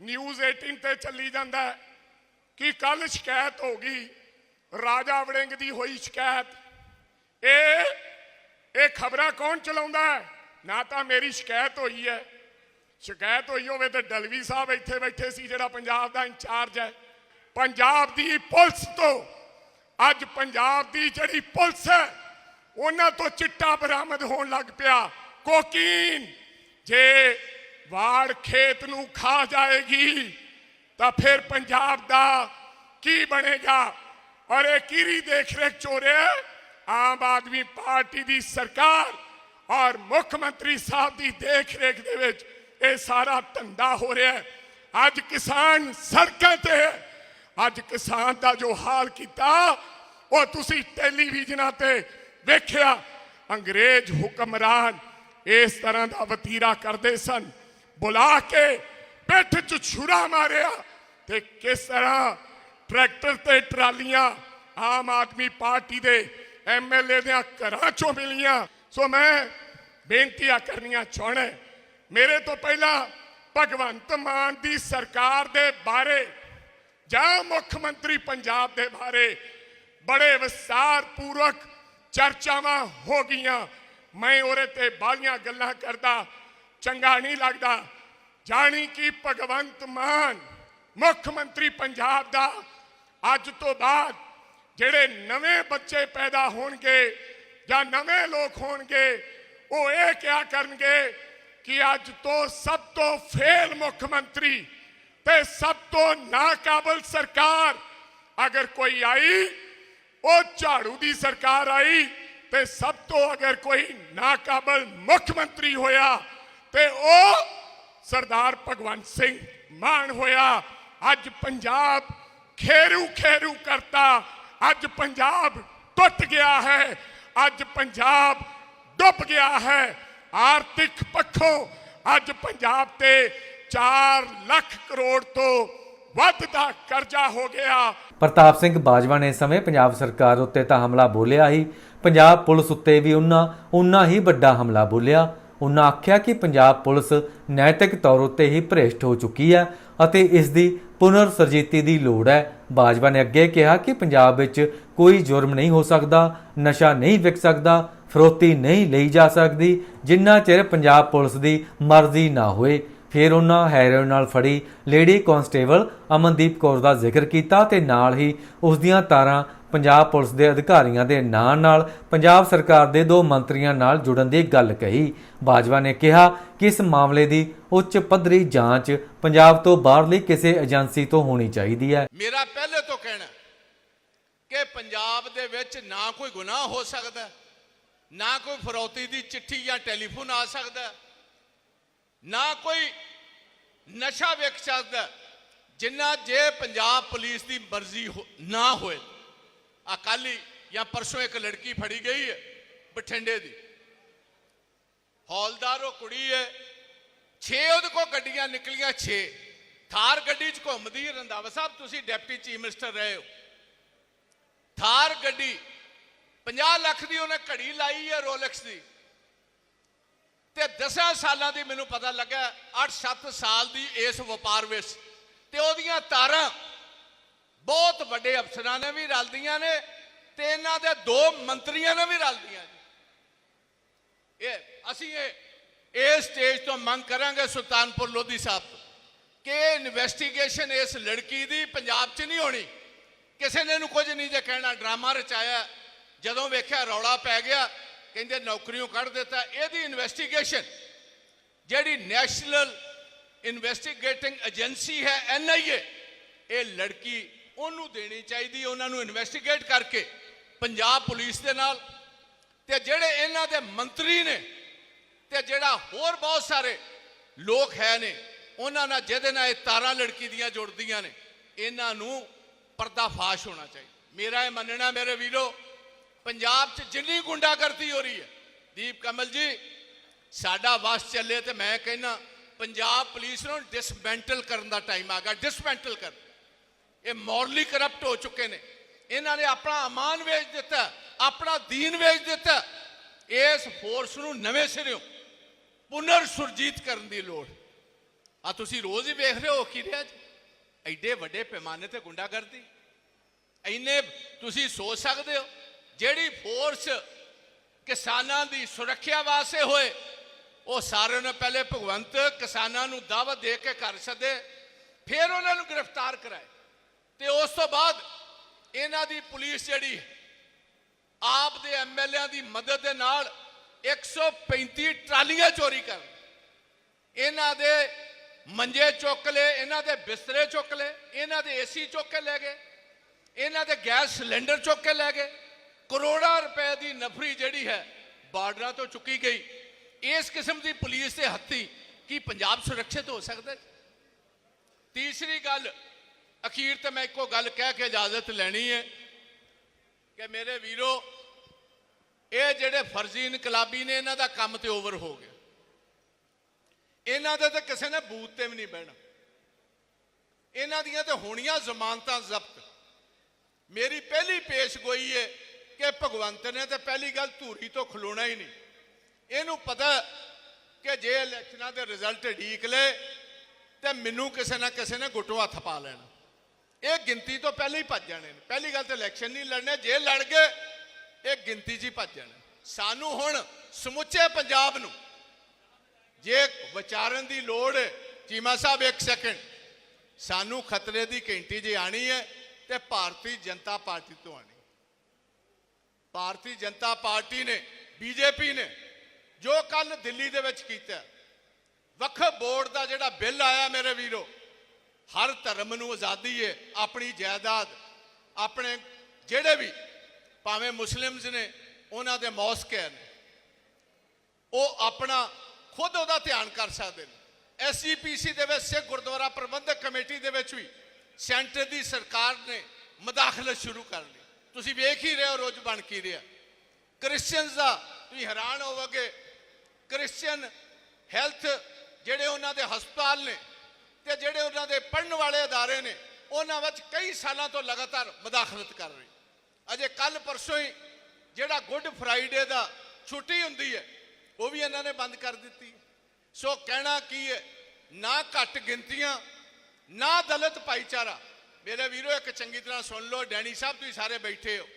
ਨਿਊਜ਼ 18 ਤੇ ਚੱਲੀ ਜਾਂਦਾ ਕਿ ਕੱਲ ਸ਼ਿਕਾਇਤ ਹੋ ਗਈ, ਰਾਜਾ ਵੜਿੰਗ ਦੀ ਹੋਈ ਸ਼ਿਕਾਇਤ। ਇਹ ਇਹ ਖਬਰਾਂ ਕੌਣ ਚਲਾਉਂਦਾ ਨਾ ਤਾਂ ਮੇਰੀ ਸ਼ਿਕਾਇਤ ਹੋਈ ਹੈ। ਸ਼ਿਕਾਇਤ ਹੋਈ ਹੋਵੇ ਤੇ ਡਲਵੀ ਸਾਹਿਬ ਇੱਥੇ ਬੈਠੇ ਸੀ, ਜਿਹੜਾ ਪੰਜਾਬ ਦਾ ਇੰਚਾਰਜ ਹੈ। ਪੰਜਾਬ ਦੀ ਪੁਲਿਸ ਤੋਂ, ਅੱਜ ਪੰਜਾਬ ਦੀ ਜਿਹੜੀ ਪੁਲਿਸ ਹੈ, ਉਹਨਾਂ ਤੋਂ ਚਿੱਟਾ ਬਰਾਮਦ ਹੋਣ ਲੱਗ ਪਿਆ। ਕੋਕੀਨ, ਜੇ ਵਾੜ ਖੇਤ ਨੂੰ ਖਾ ਜਾਏਗੀ, ਤਾਂ ਫਿਰ ਪੰਜਾਬ ਦਾ ਕੀ ਬਣੇਗਾ? ਔਰ ਇਹ ਕੀਰੀ ਦੇਖ ਰੇਖ ਚੋਰਿਆ? ਆਮ ਆਦਮੀ ਪਾਰਟੀ ਦੀ ਸਰਕਾਰ ਔਰ ਮੁੱਖ ਮੰਤਰੀ ਸਾਹਿਬ ਦੀ ਦੇਖ ਰੇਖ ਦੇ ਵਿੱਚ ਇਹ ਸਾਰਾ ਧੰਦਾ ਹੋ ਰਿਹਾ ਹੈ। ਅੱਜ ਕਿਸਾਨ ਸੜਕਾਂ ਤੇ ਹੈ। ਅੱਜ ਕਿਸਾਨ ਦਾ ਜੋ ਹਾਲ ਕੀਤਾ, ਉਹ ਤੁਸੀਂ ਟੈਲੀਵਿਜ਼ਨਾਂ ਤੇ ਵੇਖਿਆ। ਅੰਗਰੇਜ਼ ਹੁਕਮਰਾਨ ਇਸ ਤਰ੍ਹਾਂ ਦਾ ਵਤੀਰਾ ਕਰਦੇ ਸਨ। ਬੁਲਾ ਕੇ ਪਿੱਠ 'ਚ ਛੁਰਾ ਮਾਰਿਆ ਤੇ ਕਿਸ ਤਰ੍ਹਾਂ ਟਰੈਕਟਰ ਤੇ ਟਰਾਲੀਆਂ ਆਮ ਆਦਮੀ ਪਾਰਟੀ ਦੇ ਐਮਐਲਏ ਦੇ ਘਰਾਂ ਚੋਂ ਮਿਲੀਆਂ ਸੋ ਮੈਂ ਬੇਨਤੀਆਂ ਕਰਨੀਆਂ ਚਾਹਣਾ ਮੇਰੇ ਤੋਂ ਪਹਿਲਾਂ ਭਗਵੰਤ ਮਾਨ ਦੀ ਸਰਕਾਰ ਦੇ ਬਾਰੇ ਜਾਂ ਮੁੱਖ ਮੰਤਰੀ ਪੰਜਾਬ ਦੇ ਬਾਰੇ ਬੜੇ ਵਿਸਾਰ ਪੂਰਵਕ ਚਰਚਾਵਾਂ ਹੋ ਗਈਆਂ ਮੈਂ ਉਹਦੇ ਤੇ ਬਾਲੀਆਂ ਗੱਲਾਂ ਕਰਦਾ ਚੰਗਾ ਨਹੀਂ ਲੱਗਦਾ। ਜਾਣੀ ਕਿ ਭਗਵੰਤ ਮਾਨ ਮੁੱਖ ਮੰਤਰੀ ਪੰਜਾਬ ਦਾ ਅੱਜ ਤੋਂ ਬਾਅਦ ਜਿਹੜੇ ਨਵੇਂ ਬੱਚੇ ਪੈਦਾ ਹੋਣਗੇ ਜਾਂ ਨਵੇਂ ਲੋਕ ਹੋਣਗੇ, ਉਹ ਇਹ ਕਿਹਾ ਕਰਨਗੇ ਕਿ ਅੱਜ ਤੋਂ ਸਭ ਤੋਂ ਫੇਲ ਮੁੱਖ ਮੰਤਰੀ ਤੇ ਸਭ ਤੋਂ ਨਾਕਾਬਲ ਸਰਕਾਰ ਅਗਰ ਕੋਈ ਆਈ, ਉਹ ਝਾੜੂ ਦੀ ਸਰਕਾਰ ਆਈ ਤੇ ਸਭ ਤੋਂ ਅਗਰ ਕੋਈ ਨਾਕਾਬਲ ਮੁੱਖ ਮੰਤਰੀ ਹੋਇਆ ਤੇ ਉਹ ਸਰਦਾਰ ਭਗਵੰਤ ਸਿੰਘ ਮਾਨ ਹੋਇਆ। ਅੱਜ ਪੰਜਾਬ ਖੇਰੂ ਖੇਰੂ ਕਰਤਾ। ਅੱਜ ਪੰਜਾਬ ਟੁੱਟ ਗਿਆ ਹੈ। ਅੱਜ ਪੰਜਾਬ ਡੁੱਬ ਗਿਆ ਹੈ। ਆਰਥਿਕ ਪੱਖੋਂ ਅੱਜ ਪੰਜਾਬ ਤੇ 4 ਲੱਖ ਕਰੋੜ ਤੋਂ ਵੱਧ ਦਾ ਕਰਜ਼ਾ ਹੋ ਗਿਆ। ਪ੍ਰਤਾਪ ਸਿੰਘ ਬਾਜਵਾ ਨੇ ਇਸ ਸਮੇਂ ਪੰਜਾਬ ਸਰਕਾਰ ਉੱਤੇ ਤਾਂ ਹਮਲਾ ਬੋਲਿਆ ਹੀ। ਪੰਜਾਬ ਪੁਲਿਸ ਉੱਤੇ ਵੀ ਉਹਨਾਂ ਉਨਾ ਹੀ ਵੱਡਾ ਹਮਲਾ ਬੋਲਿਆ। ਉਹਨਾਂ ਆਖਿਆ ਕਿ ਪੰਜਾਬ ਪੁਲਿਸ ਨੈਤਿਕ ਤੌਰ ਉੱਤੇ ਹੀ ਭ੍ਰਿਸ਼ਟ ਹੋ ਚੁੱਕੀ ਹੈ ਅਤੇ ਇਸ ਦੀ ਪੁਨਰ ਸਰਜੀਤੀ ਦੀ ਲੋੜ ਹੈ। ਬਾਜਵਾ ਨੇ ਅੱਗੇ ਕਿਹਾ ਕਿ ਪੰਜਾਬ ਵਿੱਚ ਕੋਈ ਜੁਰਮ ਨਹੀਂ ਹੋ ਸਕਦਾ, ਨਸ਼ਾ ਨਹੀਂ ਵਿਕ ਸਕਦਾ, ਫਰੋਤੀ ਨਹੀਂ ਲਈ ਜਾ ਸਕਦੀ, ਜਿੰਨਾ ਚਿਰ ਪੰਜਾਬ ਪੁਲਿਸ ਦੀ ਮਰਜ਼ੀ ਨਾ ਹੋਏ। ਫਿਰ ਉਹਨਾਂ ਹੈਰੋਇਨ ਨਾਲ ਫੜੀ ਲੇਡੀ ਕਾਂਸਟੇਬਲ ਅਮਨਦੀਪ ਕੌਰ ਦਾ ਜ਼ਿਕਰ ਕੀਤਾ ਤੇ ਨਾਲ ਹੀ ਉਸ ਦੀਆਂ ਤਾਰਾਂ ਪੰਜਾਬ ਪੁਲਿਸ ਦੇ ਅਧਿਕਾਰੀਆਂ ਦੇ ਨਾਂ ਨਾਲ ਪੰਜਾਬ ਸਰਕਾਰ ਦੇ ਦੋ ਮੰਤਰੀਆਂ ਨਾਲ ਜੁੜਨ ਦੀ ਗੱਲ ਕਹੀ। ਬਾਜਵਾ ਨੇ ਕਿਹਾ ਕਿ ਇਸ ਮਾਮਲੇ ਦੀ ਉੱਚ ਪੱਧਰੀ ਜਾਂਚ ਪੰਜਾਬ ਤੋਂ ਬਾਹਰਲੀ ਕਿਸੇ ਏਜੰਸੀ ਤੋਂ ਹੋਣੀ ਚਾਹੀਦੀ ਹੈ। ਮੇਰਾ ਪਹਿਲੇ ਤੋਂ ਕਹਿਣਾ ਕਿ ਪੰਜਾਬ ਦੇ ਵਿੱਚ ਨਾ ਕੋਈ ਗੁਨਾਹ ਹੋ ਸਕਦਾ ਨਾ ਕੋਈ ਫਰੌਤੀ ਦੀ ਚਿੱਠੀ ਜਾਂ ਟੈਲੀਫੋਨ ਆ ਸਕਦਾ ਨਾ ਕੋਈ ਨਸ਼ਾ ਵੇਖ ਸਕਦਾ ਜਿੰਨਾ ਜੇ ਪੰਜਾਬ ਪੁਲਿਸ ਦੀ ਮਰਜ਼ੀ ਨਾ ਹੋਏ। ਅਕਾਲੀ ਜਾਂ ਪਰਸੋਂ ਇੱਕ ਲੜਕੀ ਫੜੀ ਗਈ ਹੈ ਬਠਿੰਡੇ ਦੀ। ਹੌਲਦਾਰ ਉਹ ਕੁੜੀ ਹੈ। 6 ਉਹਦੇ ਕੋਲ ਗੱਡੀਆਂ ਨਿਕਲੀਆਂ 6 ਥਾਰ ਗੱਡੀ 'ਚ ਘੁੰਮਦੀ ਹੈ ਰੰਧਾਵਾ ਸਾਹਿਬ, ਤੁਸੀਂ ਡਿਪਟੀ ਚੀਫ ਮਿਨਿਸਟਰ ਰਹੇ ਹੋ। ਥਾਰ ਗੱਡੀ 50 ਲੱਖ ਦੀ ਉਹਨੇ ਘੜੀ ਲਾਈ ਹੈ ਰੋਲੈਕਸ ਦੀ। ਤੇ 10 ਸਾਲਾਂ ਦੀ ਮੈਨੂੰ ਪਤਾ ਲੱਗਾ 8-7 ਸਾਲ ਦੀ ਇਸ ਵਪਾਰ ਵਿੱਚ। ਤੇ ਉਹਦੀਆਂ ਤਾਰਾਂ ਬਹੁਤ ਵੱਡੇ ਅਫਸਰਾਂ ਨੇ ਵੀ ਰਲਦੀਆਂ ਨੇ ਤੇ ਇਹਨਾਂ ਦੇ ਦੋ ਮੰਤਰੀਆਂ ਨੇ ਵੀ ਰਲਦੀਆਂ ਜੀ ਇਹ ਅਸੀਂ ਇਹ ਇਸ ਸਟੇਜ ਤੋਂ ਮੰਗ ਕਰਾਂਗੇ ਸੁਲਤਾਨਪੁਰ ਲੋਧੀ ਸਾਹਿਬ ਤੋਂ ਕਿ ਇਨਵੈਸਟੀਗੇਸ਼ਨ ਇਸ ਲੜਕੀ ਦੀ ਪੰਜਾਬ 'ਚ ਨਹੀਂ ਹੋਣੀ। ਕਿਸੇ ਨੇ ਇਹਨੂੰ ਕੁਝ ਨਹੀਂ ਜੇ ਕਹਿਣਾ, ਡਰਾਮਾ ਰਚਾਇਆ। ਜਦੋਂ ਵੇਖਿਆ ਰੌਲਾ ਪੈ ਗਿਆ, ਕਹਿੰਦੇ ਨੌਕਰੀਆਂ ਕੱਢ ਦਿੱਤਾ। ਇਹਦੀ ਇਨਵੈਸਟੀਗੇਸ਼ਨ ਜਿਹੜੀ ਨੈਸ਼ਨਲ ਇਨਵੈਸਟੀਗੇਟਿੰਗ ਏਜੰਸੀ ਹੈ ਐਨਆਈਏ ਇਹ ਲੜਕੀ ਉਹਨੂੰ ਦੇਣੀ ਚਾਹੀਦੀ ਉਹਨਾਂ ਨੂੰ ਇਨਵੈਸਟੀਗੇਟ ਕਰਕੇ, ਪੰਜਾਬ ਪੁਲਿਸ ਦੇ ਨਾਲ। ਤੇ ਜਿਹੜੇ ਇਹਨਾਂ ਦੇ ਮੰਤਰੀ ਨੇ, ਤੇ ਜਿਹੜਾ ਹੋਰ ਬਹੁਤ ਸਾਰੇ ਲੋਕ ਹੈ ਨੇ, ਉਹਨਾਂ ਨਾਲ ਜਿਹਦੇ ਨਾਲ ਇਹ ਤਾਰਾਂ ਲੜਕੀ ਦੀਆਂ ਜੁੜਦੀਆਂ ਨੇ, ਇਹਨਾਂ ਨੂੰ ਪਰਦਾਫਾਸ਼ ਹੋਣਾ ਚਾਹੀਦਾ। ਮੇਰਾ ਇਹ ਮੰਨਣਾ, ਮੇਰੇ ਵੀਰੋ, ਪੰਜਾਬ 'ਚ ਜਿੰਨੀ ਗੁੰਡਾਗਰਦੀ ਹੋ ਰਹੀ ਹੈ, ਦੀਪ ਕਮਲ ਜੀ, ਸਾਡਾ ਵਸ ਚੱਲੇ ਤੇ ਮੈਂ ਕਹਿੰਨਾ ਪੰਜਾਬ ਪੁਲਿਸ ਨੂੰ ਡਿਸਮੈਂਟਲ ਕਰਨ ਦਾ ਟਾਈਮ ਆ ਗਿਆ ਡਿਸਮੈਂਟਲ ਕਰ ਇਹ ਮੋਰਲੀ ਕਰਪਟ ਹੋ ਚੁੱਕੇ ਨੇ। ਇਹਨਾਂ ਨੇ ਆਪਣਾ ਅਮਾਨ ਵੇਚ ਦਿੱਤਾ, ਆਪਣਾ ਦੀਨ ਵੇਚ ਦਿੱਤਾ। ਇਸ ਫੋਰਸ ਨੂੰ ਨਵੇਂ ਸਿਰਿਓਂ ਪੁਨਰ ਸੁਰਜੀਤ ਕਰਨ ਦੀ ਲੋੜ। ਆ ਤੁਸੀਂ ਰੋਜ਼ ਹੀ ਵੇਖ ਰਹੇ ਹੋ ਕੀ ਰਿਹਾ ਜੀ? ਐਡੇ ਵੱਡੇ ਪੈਮਾਨੇ ਤੇ ਗੁੰਡਾਗਰਦੀ। ਇੰਨੇ ਤੁਸੀਂ ਸੋਚ ਸਕਦੇ ਹੋ, ਜਿਹੜੀ ਫੋਰਸ ਕਿਸਾਨਾਂ ਦੀ ਸੁਰੱਖਿਆ ਵਾਸਤੇ ਹੋਏ, ਉਹ ਸਾਰਿਆਂ ਨੇ ਪਹਿਲੇ ਭਗਵੰਤ ਕਿਸਾਨਾਂ ਨੂੰ ਦਾਅਵਾ ਦੇ ਕੇ ਘਰ ਸੱਦੇ, ਫਿਰ ਉਹਨਾਂ ਨੂੰ ਗ੍ਰਿਫਤਾਰ ਕਰਾਏ। ਤੇ ਉਸ ਤੋਂ ਬਾਅਦ ਇਹਨਾਂ ਦੀ ਪੁਲਿਸ ਜਿਹੜੀ ਆਪ ਦੇ ਐਮਐਲਏਆਂ ਦੀ ਮਦਦ ਦੇ ਨਾਲ 135 ਟਰਾਲੀਆਂ ਚੋਰੀ ਕਰ ਇਹਨਾਂ ਦੇ ਮੰਜੇ ਚੁੱਕ ਲਏ, ਇਹਨਾਂ ਦੇ ਬਿਸਤਰੇ ਚੁੱਕ ਲਏ, ਇਹਨਾਂ ਦੇ ਏਸੀ ਚੁੱਕ ਕੇ ਲੈ ਗਏ, ਇਹਨਾਂ ਦੇ ਗੈਸ ਸਿਲੰਡਰ ਚੁੱਕ ਕੇ ਲੈ ਗਏ। ਕਰੋੜਾਂ ਰੁਪਏ ਦੀ ਨਫਰੀ ਜਿਹੜੀ ਹੈ ਬਾਰਡਰਾਂ ਤੋਂ ਚੁੱਕੀ ਗਈ। ਇਸ ਕਿਸਮ ਦੀ ਪੁਲਿਸ ਦੇ ਹੱਥੀ ਕੀ ਪੰਜਾਬ ਸੁਰੱਖਿਅਤ ਹੋ ਸਕਦਾ ਤੀਸਰੀ ਗੱਲ ਅਖੀਰ ਤੇ ਮੈਂ ਇੱਕੋ ਗੱਲ ਕਹਿ ਕੇ ਇਜਾਜ਼ਤ ਲੈਣੀ ਹੈ ਕਿ ਮੇਰੇ ਵੀਰੋ, ਇਹ ਜਿਹੜੇ ਫਰਜ਼ੀ ਇਨਕਲਾਬੀ ਨੇ, ਇਹਨਾਂ ਦਾ ਕੰਮ ਤੇ ਓਵਰ ਹੋ ਗਿਆ। ਇਹਨਾਂ ਦੇ ਤਾਂ ਕਿਸੇ ਨੇ ਬੂਥ ਤੇ ਵੀ ਨਹੀਂ ਬਹਿਣਾ। ਇਹਨਾਂ ਦੀਆਂ ਤੇ ਹੋਣੀਆਂ ਜ਼ਮਾਨਤਾਂ ਜ਼ਬਤ। ਮੇਰੀ ਪਹਿਲੀ ਪੇਸ਼ਗੋਈ ਹੈ ਕਿ ਭਗਵੰਤ ਨੇ ਤੇ ਪਹਿਲੀ ਗੱਲ ਧੂਰੀ ਤੋਂ ਖਲੋਣਾ ਹੀ ਨਹੀਂ। ਇਹਨੂੰ ਪਤਾ ਕਿ ਜੇ ਇਲੈਕਸ਼ਨਾਂ ਦੇ ਰਿਜ਼ਲਟ ਢੀਕ ਲੈ ਤੇ ਮੈਨੂੰ ਕਿਸੇ ਨਾ ਕਿਸੇ ਨੇ ਗੁੱਟੋ ਹੱਥ ਪਾ ਲੈਣਾ। ਇਹ ਗਿਣਤੀ ਤੋਂ ਪਹਿਲਾਂ ਹੀ ਭੱਜ ਜਾਣੇ ਨੇ। ਪਹਿਲੀ ਗੱਲ ਤੇ ਇਲੈਕਸ਼ਨ ਨਹੀਂ ਲੜਨੇ, ਜੇ ਲੜ ਗਏ, ਇਹ ਗਿਣਤੀ 'ਚ ਹੀ ਭੱਜ ਜਾਣੇ। ਸਾਨੂੰ ਹੁਣ ਸਮੁੱਚੇ ਪੰਜਾਬ ਨੂੰ ਜੇ ਵਿਚਾਰਨ ਦੀ ਲੋੜ ਹੈ, ਚੀਮਾ ਸਾਹਿਬ ਇੱਕ ਸੈਕਿੰਡ ਸਾਨੂੰ ਖਤਰੇ ਦੀ ਘੰਟੀ ਜੇ ਆਣੀ ਹੈ ਤੇ ਭਾਰਤੀ ਜਨਤਾ ਪਾਰਟੀ ਤੋਂ ਆਣੀ। ਭਾਰਤੀ ਜਨਤਾ ਪਾਰਟੀ ਨੇ, ਬੀਜੇਪੀ ਨੇ ਜੋ ਕੱਲ ਦਿੱਲੀ ਦੇ ਵਿੱਚ ਕੀਤਾ। ਵਕਫ ਬੋਰਡ ਦਾ ਜਿਹੜਾ ਬਿੱਲ ਆਇਆ ਮੇਰੇ ਵੀਰੋ ਹਰ ਧਰਮ ਨੂੰ ਆਜ਼ਾਦੀ ਹੈ ਆਪਣੀ ਜਾਇਦਾਦ। ਆਪਣੇ ਜਿਹੜੇ ਵੀ, ਭਾਵੇਂ ਮੁਸਲਿਮਸ ਨੇ, ਉਹਨਾਂ ਦੇ ਮੌਸਕ ਨੇ, ਉਹ ਆਪਣਾ ਖੁਦ ਉਹਦਾ ਧਿਆਨ ਕਰ ਸਕਦੇ ਨੇ। ਐਸਜੀਪੀਸੀ ਦੇ ਵਿੱਚ, ਸਿੱਖ ਗੁਰਦੁਆਰਾ ਪ੍ਰਬੰਧਕ ਕਮੇਟੀ ਦੇ ਵਿੱਚ ਵੀ ਸੈਂਟਰ ਦੀ ਸਰਕਾਰ ਨੇ ਮਦਾਖਲਤ ਸ਼ੁਰੂ ਕਰ ਲਈ। ਤੁਸੀਂ ਵੇਖ ਹੀ ਰਹੇ ਹੋ, ਰੋਜ਼ ਬਣ ਕੀ ਰਿਹਾ। ਕ੍ਰਿਸਚੀਅਨਸ ਦਾ ਤੁਸੀਂ ਹੈਰਾਨ ਹੋਵੋਗੇ, ਕ੍ਰਿਸਚੀਅਨ ਹੈਲਥ ਜਿਹੜੇ ਉਹਨਾਂ ਦੇ ਹਸਪਤਾਲ ਨੇ ਤੇ ਜਿਹੜੇ ਉਹਨਾਂ ਦੇ ਪੜਨ ਵਾਲੇ ਅਦਾਰੇ ਨੇ, ਉਹਨਾਂ ਵਿੱਚ ਕਈ ਸਾਲਾਂ ਤੋਂ ਲਗਾਤਾਰ ਮਦਾਖਲਤ ਕਰ ਰਹੀ। ਅਜੇ ਕੱਲ ਪਰਸੋਂ ਹੀ ਜਿਹੜਾ ਗੁੱਡ ਫਰਾਈਡੇ ਦਾ ਛੁੱਟੀ ਹੁੰਦੀ ਹੈ, ਉਹ ਵੀ ਇਹਨਾਂ ਨੇ ਬੰਦ ਕਰ ਦਿੱਤੀ। ਸੋ ਕਹਿਣਾ ਕੀ ਹੈ, ਨਾ ਘੱਟ ਗਿਣਤੀਆਂ, ਨਾ ਦਲਿਤ ਭਾਈਚਾਰਾ। ਮੇਰੇ ਵੀਰੋ, ਇੱਕ ਚੰਗੀ ਤਰ੍ਹਾਂ ਸੁਣ ਲਓ, ਡੈਣੀ ਸਾਹਿਬ ਤੁਸੀਂ ਸਾਰੇ ਬੈਠੇ ਹੋ।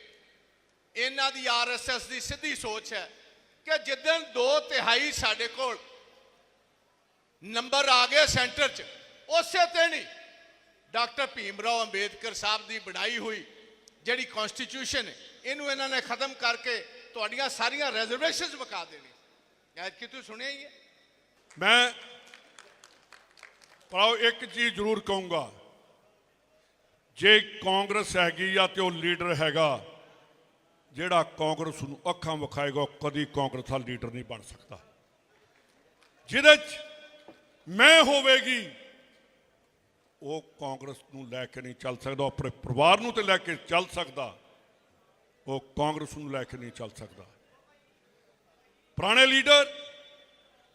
ਇਹਨਾਂ ਦੀ ਆਰਐਸਐਸ ਦੀ ਸਿੱਧੀ ਸੋਚ ਹੈ ਕਿ ਜਿੱਦਣ ਦੋ ਤਿਹਾਈ ਸਾਡੇ ਕੋਲ ਨੰਬਰ ਆ ਗਏ ਸੈਂਟਰ 'ਚ ਉਸੇ ਤੇ ਨਹੀਂ ਡਾਕਟਰ ਭੀਮ ਰਾਓ ਅੰਬੇਦਕਰ ਸਾਹਿਬ ਦੀ ਬਣਾਈ ਹੋਈ ਜਿਹੜੀ ਕਨਸਟੀਟਿਊਸ਼ਨ ਹੈ, ਇਹਨੂੰ ਇਹਨਾਂ ਨੇ ਖਤਮ ਕਰਕੇ ਤੁਹਾਡੀਆਂ ਸਾਰੀਆਂ ਰਿਜ਼ਰਵੇਸ਼ਨਸ ਵਕਾ ਦੇਣੀ ਐਤ ਕਿ ਤੂੰ ਸੁਣਿਆ ਹੀ ਹੈ? ਮੈਂ ਪਰ ਇੱਕ ਚੀਜ਼ ਜ਼ਰੂਰ ਕਹੂੰਗਾ। ਜੇ ਕਾਂਗਰਸ ਹੈਗੀ ਆ ਤੇ ਉਹ ਲੀਡਰ ਹੈਗਾ, ਜਿਹੜਾ ਕਾਂਗਰਸ ਨੂੰ ਅੱਖਾਂ ਵਿਖਾਏਗਾ, ਉਹ ਕਦੀ ਕਾਂਗਰਸ ਦਾ ਲੀਡਰ ਨਹੀਂ ਬਣ ਸਕਦਾ। ਜਿਹਦੇ ਚ ਮੈਂ ਹੋਵੇਗੀ ਉਹ ਕਾਂਗਰਸ ਨੂੰ ਲੈ ਕੇ ਨਹੀਂ ਚੱਲ ਸਕਦਾ ਆਪਣੇ ਪਰਿਵਾਰ ਨੂੰ ਤੇ ਲੈ ਕੇ ਚੱਲ ਸਕਦਾ, ਉਹ ਕਾਂਗਰਸ ਨੂੰ ਲੈ ਕੇ ਨਹੀਂ ਚੱਲ ਸਕਦਾ। ਪੁਰਾਣੇ ਲੀਡਰ,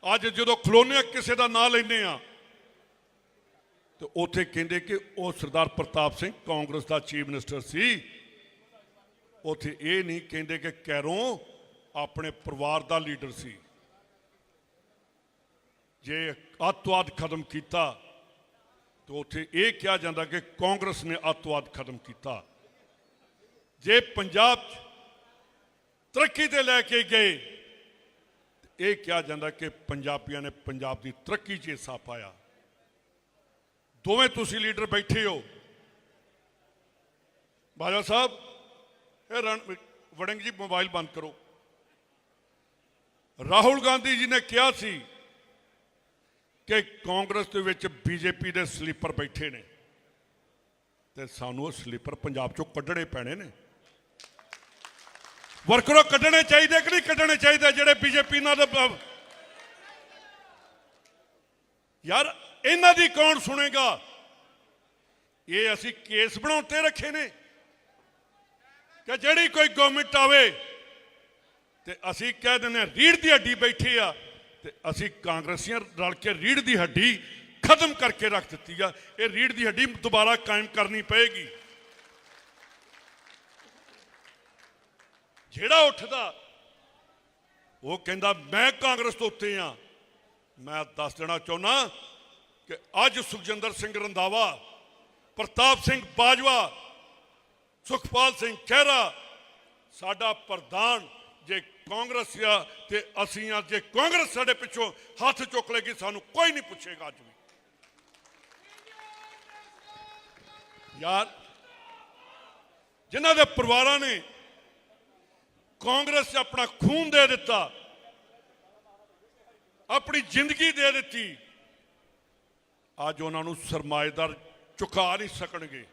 ਅੱਜ ਜਦੋਂ ਖਲੋਨੇ ਕਿਸੇ ਦਾ ਨਾਂ ਲੈਂਦੇ ਆ, ਤੇ ਉੱਥੇ ਕਹਿੰਦੇ ਕਿ ਉਹ ਸਰਦਾਰ ਪ੍ਰਤਾਪ ਸਿੰਘ ਕਾਂਗਰਸ ਦਾ ਚੀਫ ਮਿਨਿਸਟਰ ਸੀ। ਉੱਥੇ ਇਹ ਨਹੀਂ ਕਹਿੰਦੇ ਕਿ ਕੈਰੋਂ ਆਪਣੇ ਪਰਿਵਾਰ ਦਾ ਲੀਡਰ ਸੀ। ਜੇ ਅੱਤਵਾਦ ਖਤਮ ਕੀਤਾ ਤੇ ਉੱਥੇ ਇਹ ਕਿਹਾ ਜਾਂਦਾ ਕਿ ਕਾਂਗਰਸ ਨੇ ਅੱਤਵਾਦ ਖਤਮ ਕੀਤਾ ਜੇ ਪੰਜਾਬ 'ਚ ਤਰੱਕੀ ਤੇ ਲੈ ਕੇ ਗਏ ਇਹ ਕਿਹਾ ਜਾਂਦਾ ਕਿ ਪੰਜਾਬੀਆਂ ਨੇ ਪੰਜਾਬ ਦੀ ਤਰੱਕੀ 'ਚ ਹਿੱਸਾ ਪਾਇਆ ਦੋਵੇਂ ਤੁਸੀਂ ਲੀਡਰ ਬੈਠੇ ਹੋ ਬਾਜਵਾ ਸਾਹਿਬ ਇਹ ਰਣ ਵੜਿੰਗ ਜੀ ਮੋਬਾਈਲ ਬੰਦ ਕਰੋ ਰਾਹੁਲ ਗਾਂਧੀ ਜੀ ਨੇ ਕਿਹਾ ਸੀ ਕਿ ਕਾਂਗਰਸ ਦੇ ਵਿੱਚ ਬੀਜੇਪੀ ਦੇ ਸਲੀਪਰ ਬੈਠੇ ਨੇ। ਤੇ ਸਾਨੂੰ ਉਹ ਸਲੀਪਰ ਪੰਜਾਬ ਚੋਂ ਕੱਢਣੇ ਪੈਣੇ ਨੇ। ਵਰਕਰੋ, ਕੱਢਣੇ ਚਾਹੀਦੇ ਕਿ ਨਹੀਂ ਕੱਢਣੇ ਚਾਹੀਦੇ? ਜਿਹੜੇ ਬੀਜੇਪੀ ਨਾਲ ਦੇ ਯਾਰ, ਇਹਨਾਂ ਦੀ ਕੌਣ ਸੁਣੇਗਾ? ਇਹ ਅਸੀਂ ਕੇਸ ਬਣਾਉਣ ਤੇ ਰੱਖੇ ਨੇ। ਕਿ ਜਿਹੜੀ ਕੋਈ ਗਵਰਨਮੈਂਟ ਆਵੇ, ਤੇ ਅਸੀਂ ਕਹਿ ਦਿੰਦੇ ਹਾਂ ਰੀੜ ਦੀ ਹੱਡੀ ਬੈਠੀ ਆ। ਤੇ ਅਸੀਂ ਕਾਂਗਰਸੀਆਂ ਰਲ ਕੇ ਰੀੜ ਦੀ ਹੱਡੀ ਖਤਮ ਕਰਕੇ ਰੱਖ ਦਿੱਤੀ ਆ। ਇਹ ਰੀੜ ਦੀ ਹੱਡੀ ਦੁਬਾਰਾ ਕਾਇਮ ਕਰਨੀ ਪਏਗੀ। ਜਿਹੜਾ ਉੱਠਦਾ, ਉਹ ਕਹਿੰਦਾ, ਮੈਂ ਕਾਂਗਰਸ ਤੋਂ ਉੱਤੇ ਆ। ਮੈਂ ਦੱਸ ਦੇਣਾ ਚਾਹੁੰਦਾ ਕਿ ਅੱਜ ਸੁਖਜਿੰਦਰ ਸਿੰਘ ਰੰਧਾਵਾ, ਪ੍ਰਤਾਪ ਸਿੰਘ ਬਾਜਵਾ, ਸੁਖਪਾਲ ਸਿੰਘ ਖਹਿਰਾ ਸਾਡਾ ਪ੍ਰਧਾਨ ਜੇ ਕਾਂਗਰਸ ਆ ਤੇ ਅਸੀਂ ਆ ਜੇ ਕਾਂਗਰਸ ਸਾਡੇ ਪਿੱਛੋਂ ਹੱਥ ਚੁੱਕ ਲੇਗੀ, ਸਾਨੂੰ ਕੋਈ ਨਹੀਂ ਪੁੱਛੇਗਾ ਅੱਜ ਵੀ। ਯਾਰ, ਜਿਨ੍ਹਾਂ ਦੇ ਪਰਿਵਾਰਾਂ ਨੇ ਕਾਂਗਰਸ 'ਚ ਆਪਣਾ ਖੂਨ ਦੇ ਦਿੱਤਾ, ਆਪਣੀ ਜ਼ਿੰਦਗੀ ਦੇ ਦਿੱਤੀ, ਅੱਜ ਉਹਨਾਂ ਨੂੰ ਸਰਮਾਏਦਾਰ ਚੁਕਾ ਨਹੀਂ ਸਕਣਗੇ।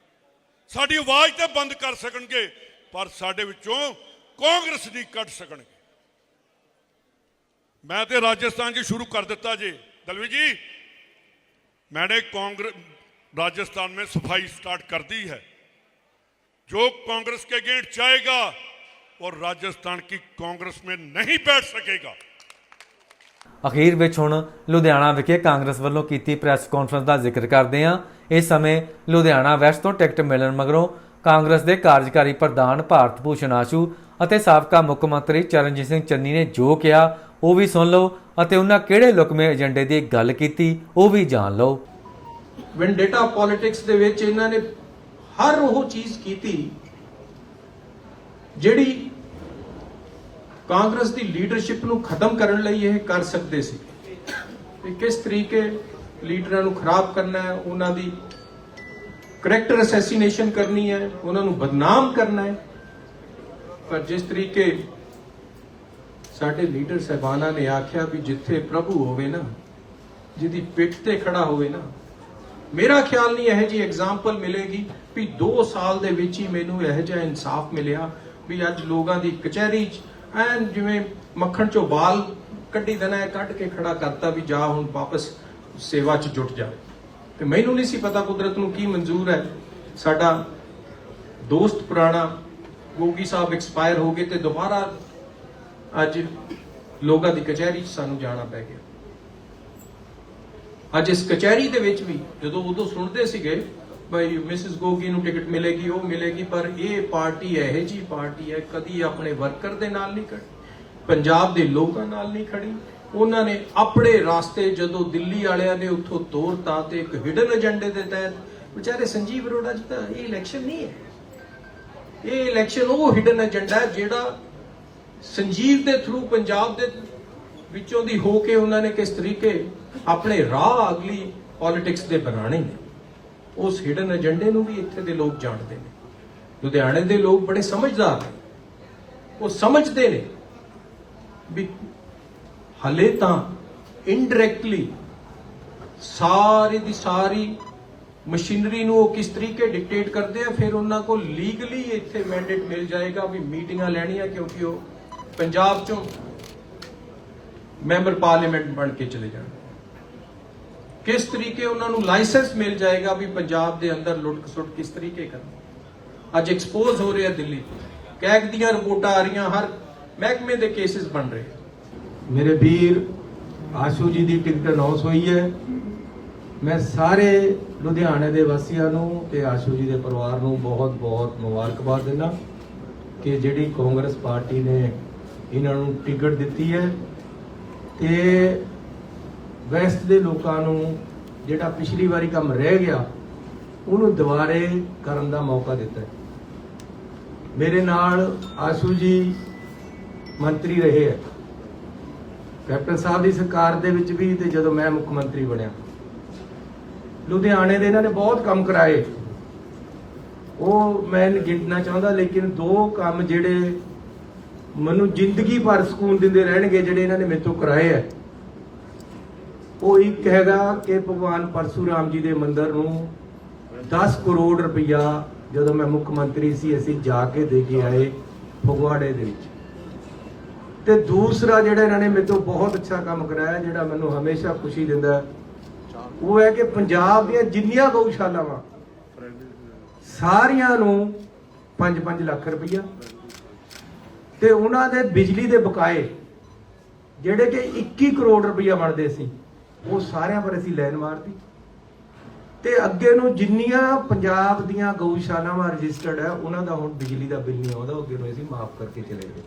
ਸਾਡੀ ਆਵਾਜ਼ ਤੇ ਬੰਦ ਕਰ ਸਕਣਗੇ, ਪਰ ਸਾਡੇ ਵਿੱਚੋਂ ਕਾਂਗਰਸ ਨਹੀਂ ਕੱਢ ਸਕਣਗੇ। ਮੈਂ ਤੇ ਰਾਜਸਥਾਨ 'ਚ ਸ਼ੁਰੂ ਕਰ ਦਿੱਤਾ ਜੀ ਦਲਵੀ ਜੀ मैंने कांग्रेस राजस्थान में सफाई स्टार्ट कर दी है जो कांग्रेस के अगेंस्ट जाएगा और राजस्थान की कांग्रेस में नहीं बैठ सकेगा ਅਖੀਰ ਵਿੱਚ ਹੁਣ ਲੁਧਿਆਣਾ ਵਿਖੇ ਕਾਂਗਰਸ ਵੱਲੋਂ ਕੀਤੀ ਪ੍ਰੈਸ ਕਾਨਫਰੰਸ ਦਾ ਜ਼ਿਕਰ ਕਰਦੇ ਹਾਂ ਇਸ ਸਮੇਂ ਲੁਧਿਆਣਾ ਵੈਸਟ ਤੋਂ ਟਿਕਟ ਮਿਲਣ ਮਗਰੋਂ ਕਾਂਗਰਸ ਦੇ ਕਾਰਜਕਾਰੀ ਪ੍ਰਧਾਨ ਭਾਰਤ ਭੂਸ਼ਣ ਆਸ਼ੂ ਅਤੇ ਸਾਬਕਾ ਮੁੱਖ ਮੰਤਰੀ ਚਰਨਜੀਤ ਸਿੰਘ ਚੰਨੀ ਨੇ ਜੋ ਕਿਹਾ ਉਹ ਵੀ ਸੁਣ ਲਓ ਅਤੇ ਉਹਨਾਂ ਕਿਹੜੇ ਲੁਕਮੇ ਏਜੰਡੇ ਦੀ ਗੱਲ ਕੀਤੀ, ਉਹ ਵੀ ਜਾਣ ਲਓ। ਵੈਂਡੇਟਾ ਪੋਲਿਟਿਕਸ ਦੇ ਵਿੱਚ ਇਹਨਾਂ ਨੇ ਹਰ ਉਹ ਚੀਜ਼ ਕੀਤੀ, ਜਿਹੜੀ ਕਾਂਗਰਸ ਦੀ ਲੀਡਰਸ਼ਿਪ ਨੂੰ ਖਤਮ ਕਰਨ ਲਈ ਇਹ ਕਰ ਸਕਦੇ ਸੀ। ਕਿ ਕਿਸ ਤਰੀਕੇ ਲੀਡਰਾਂ ਨੂੰ ਖਰਾਬ ਕਰਨਾ ਹੈ, ਉਹਨਾਂ ਦੀ ਕਰੈਕਟਰ ਅਸੈਸੀਨੇਸ਼ਨ ਕਰਨੀ ਹੈ, ਉਹਨਾਂ ਨੂੰ ਬਦਨਾਮ ਕਰਨਾ ਹੈ। ਪਰ ਜਿਸ ਤਰੀਕੇ ਸਾਡੇ ਲੀਡਰ ਸਹਿਬਾਨਾਂ ਨੇ ਆਖਿਆ ਵੀ ਜਿੱਥੇ ਪ੍ਰਭੂ ਹੋਵੇ ਨਾ, ਜਿਹਦੀ ਪਿੱਠ ਤੇ ਖੜਾ ਹੋਵੇ ਨਾ, ਮੇਰਾ ਖਿਆਲ ਨਹੀਂ ਇਹ ਜੀ ਐਗਜ਼ਾਮਪਲ ਮਿਲੇਗੀ ਵੀ 2 ਸਾਲ ਦੇ ਵਿੱਚ ਹੀ ਮੈਨੂੰ ਇਹ ਜਿਹਾ ਇਨਸਾਫ ਮਿਲਿਆ ਵੀ ਅੱਜ ਲੋਕਾਂ ਦੀ ਕਚਹਿਰੀ 'ਚ ਐਨ ਜਿਵੇਂ ਮੱਖਣ ਚੋਂ ਬਾਲ ਕੱਢੀ ਦੇਣਾ ਹੈ ਕੱਢ ਕੇ ਖੜਾ ਕਰਤਾ ਵੀ ਜਾ ਹੁਣ ਵਾਪਸ ਸੇਵਾ 'ਚ ਜੁਟ ਜਾ। ਤੇ ਮੈਨੂੰ ਨਹੀਂ ਸੀ ਪਤਾ ਕੁਦਰਤ ਨੂੰ ਕੀ ਮਨਜ਼ੂਰ ਹੈ। ਸਾਡਾ ਦੋਸਤ ਪੁਰਾਣਾ ਗੋਗੀ ਸਾਹਿਬ ਐਕਸਪਾਇਰ ਹੋ ਗਏ ਤੇ ਦੁਬਾਰਾ ਅੱਜ ਲੋਕਾਂ ਦੀ ਕਚਹਿਰੀ 'ਚ ਸਾਨੂੰ ਜਾਣਾ ਪੈ ਗਿਆ। ਅੱਜ ਇਸ ਕਚਹਿਰੀ ਦੇ ਵਿੱਚ ਵੀ ਜਦੋਂ ਉਦੋਂ ਸੁਣਦੇ ਸੀਗੇ, ਭਾਈ ਮਿਸਿਸ ਗੋਗੀ ਨੂੰ ਟਿਕਟ ਮਿਲੇਗੀ, ਉਹ ਮਿਲੇਗੀ, ਪਰ ਇਹ ਪਾਰਟੀ ਇਹ ਜੀ ਪਾਰਟੀ ਹੈ, ਕਦੀ ਆਪਣੇ ਵਰਕਰ ਦੇ ਨਾਲ ਨਹੀਂ ਖੜੀ, ਪੰਜਾਬ ਦੇ ਲੋਕਾਂ ਨਾਲ ਨਹੀਂ ਖੜੀ। ਉਹਨਾਂ ਨੇ ਆਪਣੇ ਰਾਸਤੇ ਜਦੋਂ ਦਿੱਲੀ ਵਾਲਿਆਂ ਨੇ ਉੱਥੋਂ ਤੋੜਤਾ ਤੇ ਇੱਕ ਹਿਡਨ ਏਜੰਡੇ ਦੇ ਤਹਿਤ, ਵਿਚਾਰੇ ਸੰਜੀਵ ਅਰੋੜਾ ਜੀ ਤਾਂ ਇਹ ਇਲੈਕਸ਼ਨ ਨਹੀਂ ਹੈ। ਇਹ ਇਲੈਕਸ਼ਨ ਉਹ ਹਿਡਨ ਏਜੰਡਾ ਜਿਹੜਾ ਸੰਜੀਵ ਦੇ ਥਰੂ ਪੰਜਾਬ ਦੇ ਵਿੱਚੋਂ ਦੀ ਹੋ ਕੇ ਉਹਨਾਂ ਨੇ ਕਿਸ ਤਰੀਕੇ ਆਪਣੇ ਰਾਹ ਅਗਲੀ ਪੋਲਿਟਿਕਸ ਦੇ ਬਣਾਣੇ ਨੇ, ਉਸ ਹਿਡਨ ਏਜੰਡੇ ਨੂੰ ਵੀ ਇੱਥੇ ਦੇ ਲੋਕ ਜਾਣਦੇ ਨੇ। ਲੁਧਿਆਣੇ ਦੇ ਲੋਕ ਬੜੇ ਸਮਝਦਾਰ ਨੇ। ਉਹ ਸਮਝਦੇ ਨੇ ਵੀ ਹਲੇ ਤਾਂ ਇਨਡਾਇਰੈਕਟਲੀ ਸਾਰੀ ਦੀ ਸਾਰੀ ਮਸ਼ੀਨਰੀ ਨੂੰ ਉਹ ਕਿਸ ਤਰੀਕੇ ਡਿਕਟੇਟ ਕਰਦੇ ਆ, ਫਿਰ ਉਹਨਾਂ ਕੋਲ ਲੀਗਲੀ ਇੱਥੇ ਮੈਂਡੇਟ ਮਿਲ ਜਾਏਗਾ ਵੀ ਮੀਟਿੰਗਾਂ ਲੈਣੀਆਂ ਕਿਉਂਕਿ ਉਹ ਪੰਜਾਬ ਚੋਂ ਮੈਂਬਰ ਪਾਰਲੀਮੈਂਟ ਬਣ ਕੇ ਚਲੇ ਜਾਣ। ਕਿਸ ਤਰੀਕੇ ਉਹਨਾਂ ਨੂੰ ਲਾਇਸੈਂਸ ਮਿਲ ਜਾਏਗਾ ਵੀ ਪੰਜਾਬ ਦੇ ਅੰਦਰ ਲੁੱਟ ਖਸੁੱਟ ਕਿਸ ਤਰੀਕੇ ਕਰਨ? ਅੱਜ ਐਕਸਪੋਜ਼ ਹੋ ਰਿਹਾ ਦਿੱਲੀ ਕੈਗ ਦੀਆਂ ਰਿਪੋਰਟਾਂ ਆ ਰਹੀਆਂ, ਹਰ ਮਹਿਕਮੇ ਦੇ ਕੇਸਿਸ ਬਣ ਰਹੇ ਮੇਰੇ ਵੀਰ ਆਸ਼ੂ ਜੀ ਦੀ ਟਿਕਟ ਅਨਾਉਂਸ ਹੋਈ ਹੈ। ਮੈਂ ਸਾਰੇ ਲੁਧਿਆਣੇ ਦੇ ਵਾਸੀਆਂ ਨੂੰ ਤੇ ਆਸ਼ੂ ਜੀ ਦੇ ਪਰਿਵਾਰ ਨੂੰ ਬਹੁਤ-ਬਹੁਤ ਮੁਬਾਰਕਬਾਦ ਦਿੰਦਾ ਕਿ ਜਿਹੜੀ ਕਾਂਗਰਸ ਪਾਰਟੀ ਨੇ ਇਹਨਾਂ ਨੂੰ ਟਿਕਟ ਦਿੱਤੀ ਹੈ ਤੇ ਵੈਸਟ ਦੇ ਲੋਕਾਂ ਨੂੰ ਜਿਹੜਾ ਪਿਛਲੀ ਵਾਰੀ ਕੰਮ ਰਹਿ ਗਿਆ, ਉਹਨੂੰ ਦੁਬਾਰੇ ਕਰਨ ਦਾ ਮੌਕਾ ਦਿੱਤਾ ਹੈ। ਮੇਰੇ ਨਾਲ ਆਸ਼ੂ ਜੀ ਮੰਤਰੀ ਰਹੇ ਹੈ। ਕੈਪਟਨ ਸਾਹਿਬ ਦੀ ਸਰਕਾਰ ਦੇ ਵਿੱਚ ਵੀ ਤੇ ਜਦੋਂ ਮੈਂ ਮੁੱਖ ਮੰਤਰੀ ਬਣਿਆ। ਲੁਧਿਆਣੇ ਦੇ ਇਹਨਾਂ ਨੇ ਬਹੁਤ ਕੰਮ ਕਰਾਏ। ਉਹ ਮੈਂ ਨਹੀਂ ਗਿਣਨਾ ਚਾਹੁੰਦਾ, ਲੇਕਿਨ ਦੋ ਕੰਮ ਜਿਹੜੇ ਮੈਨੂੰ ਜ਼ਿੰਦਗੀ ਭਰ ਸਕੂਨ ਦਿੰਦੇ ਰਹਿਣਗੇ ਜਿਹੜੇ ਇਹਨਾਂ ਨੇ ਮੇਰੇ ਤੋਂ ਕਰਾਏ ਹੈ ਉਹ ਇੱਕ ਹੈਗਾ ਕਿ ਭਗਵਾਨ ਪਰਸ਼ੂਰਾਮ ਜੀ ਦੇ ਮੰਦਿਰ ਨੂੰ 10 ਕਰੋੜ ਰੁਪਇਆ ਜਦੋਂ ਮੈਂ ਮੁੱਖ ਮੰਤਰੀ ਸੀ, ਅਸੀਂ ਜਾ ਕੇ ਦੇ ਕੇ ਆਏ ਫਗਵਾੜੇ ਦੇ ਵਿੱਚ। ਤੇ ਦੂਸਰਾ ਜਿਹੜਾ ਇਹਨਾਂ ਨੇ ਮੇਰੇ ਤੋਂ ਬਹੁਤ ਅੱਛਾ ਕੰਮ ਕਰਾਇਆ, ਜਿਹੜਾ ਮੈਨੂੰ ਹਮੇਸ਼ਾ ਖੁਸ਼ੀ ਦਿੰਦਾ ਉਹ ਹੈ ਕਿ ਪੰਜਾਬ ਦੀਆਂ ਜਿੰਨੀਆਂ ਗਊਸ਼ਾਲਾਵਾਂ, ਸਾਰੀਆਂ ਨੂੰ 5-5 ਲੱਖ ਰੁਪਈਆ ਤੇ ਉਹਨਾਂ ਦੇ ਬਿਜਲੀ ਦੇ ਬਕਾਏ, ਜਿਹੜੇ ਕਿ 21 ਕਰੋੜ ਰੁਪਈਆ ਬਣਦੇ ਸੀ, ਉਹ ਸਾਰਿਆਂ ਪਰ ਅਸੀਂ ਲੈਣ ਮਾਰਤੀ। ਤੇ ਅੱਗੇ ਨੂੰ ਜਿੰਨੀਆਂ ਪੰਜਾਬ ਦੀਆਂ ਗਊਸ਼ਾਲਾਵਾਂ ਰਜਿਸਟਰਡ ਹੈ, ਉਹਨਾਂ ਦਾ ਹੁਣ ਬਿਜਲੀ ਦਾ ਬਿੱਲ ਨਹੀਂ ਆਉਂਦਾ, ਉਹ ਅੱਗੇ ਨੂੰ ਅਸੀਂ ਮਾਫ ਕਰਕੇ ਚਲੇ ਗਏ।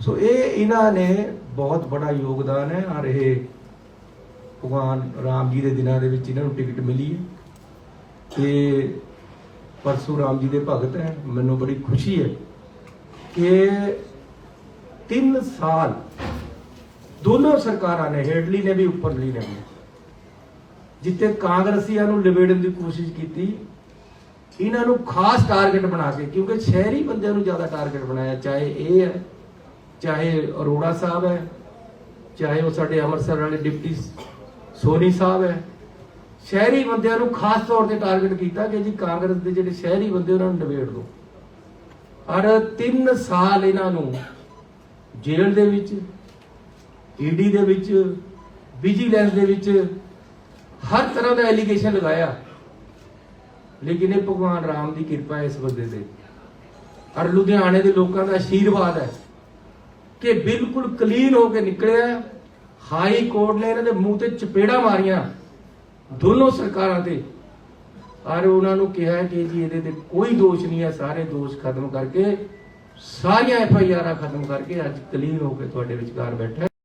ਸੋ ਇਹ ਇਹਨਾਂ ਨੇ ਬਹੁਤ ਬੜਾ ਯੋਗਦਾਨ ਹੈ ਔਰ ਇਹ ਭਗਵਾਨ ਰਾਮ ਜੀ ਦੇ ਦਿਨਾਂ ਦੇ ਵਿੱਚ ਇਹਨਾਂ ਨੂੰ ਟਿਕਟ ਮਿਲੀ ਹੈ। ਤੇ ਪਰਸੂ ਰਾਮ ਜੀ ਦੇ ਭਗਤ ਹੈ, ਮੈਨੂੰ ਬੜੀ ਖੁਸ਼ੀ ਹੈ ਕਿ 3 ਸਾਲ ਦੋਨੋਂ ਸਰਕਾਰਾਂ ਨੇ ਹੇਡਲੀ ਨੇ ਵੀ, ਉੱਪਰਲੀ ਨੇ ਵੀ, ਜਿੱਥੇ ਕਾਂਗਰਸੀਆਂ ਨੂੰ ਲਿਬੇੜਨ ਦੀ ਕੋਸ਼ਿਸ਼ ਕੀਤੀ, ਇਹਨਾਂ ਨੂੰ ਖਾਸ ਟਾਰਗੇਟ ਬਣਾ ਕੇ, ਕਿਉਂਕਿ ਸ਼ਹਿਰੀ ਬੰਦਿਆਂ ਨੂੰ ਜ਼ਿਆਦਾ ਟਾਰਗੇਟ ਬਣਾਇਆ, ਚਾਹੇ ਇਹ ਹੈ, ਚਾਹੇ ਅਰੋੜਾ ਸਾਹਿਬ ਹੈ, ਚਾਹੇ ਉਹ ਸਾਡੇ ਅੰਮ੍ਰਿਤਸਰ ਵਾਲੇ ਡਿਪਟੀ ਸੋਨੀ ਸਾਹਿਬ ਹੈ, ਸ਼ਹਿਰੀ ਬੰਦਿਆਂ ਨੂੰ ਖਾਸ ਤੌਰ ਤੇ ਟਾਰਗੇਟ ਕੀਤਾ ਕਿ ਜੀ ਕਾਂਗਰਸ ਦੇ ਜਿਹੜੇ ਸ਼ਹਿਰੀ ਬੰਦੇ, ਉਹਨਾਂ ਨੂੰ ਨਿਬੇੜ ਦਿਓ ਔਰ 3 ਸਾਲ ਇਹਨਾਂ ਨੂੰ ਜੇਲ੍ਹ ਦੇ ਵਿੱਚ ਈਡੀ ਦੇ ਵਿੱਚ, ਵਿਜੀਲੈਂਸ ਦੇ ਵਿੱਚ ਹਰ ਤਰ੍ਹਾਂ ਦਾ ਐਲੀਗੇਸ਼ਨ ਲਗਾਇਆ। ਲੇਕਿਨ ਇਹ ਭਗਵਾਨ ਰਾਮ ਦੀ ਕਿਰਪਾ ਹੈ ਇਸ ਬੰਦੇ ਤੇ। ਔਰ ਲੁਧਿਆਣੇ ਦੇ ਲੋਕਾਂ ਦਾ ਆਸ਼ੀਰਵਾਦ ਹੈ ਕਿ ਬਿਲਕੁਲ ਕਲੀਨ ਹੋ ਕੇ ਨਿਕਲਿਆ। ਹਾਈ ਕੋਰਟ ਨੇ ਇਹਨਾਂ ਦੇ ਮੂੰਹ ਤੇ ਚਪੇੜਾ ਮਾਰੀਆਂ। ਦੋਨੋਂ ਸਰਕਾਰਾਂ ਤੇ। ਔਰ ਉਹਨਾਂ ਨੂੰ ਕਿਹਾ ਕਿ ਜੀ ਇਹਦੇ ਤੇ ਕੋਈ ਦੋਸ਼ ਨਹੀਂ ਹੈ, ਸਾਰੇ ਦੋਸ਼ ਖਤਮ ਕਰਕੇ ਸਾਰੀਆਂ ਐਫ ਆਈ ਆਰਾਂ ਖਤਮ ਕਰਕੇ ਅੱਜ ਕਲੀਨ ਹੋ ਕੇ ਤੁਹਾਡੇ ਵਿਚਕਾਰ ਬੈਠਾ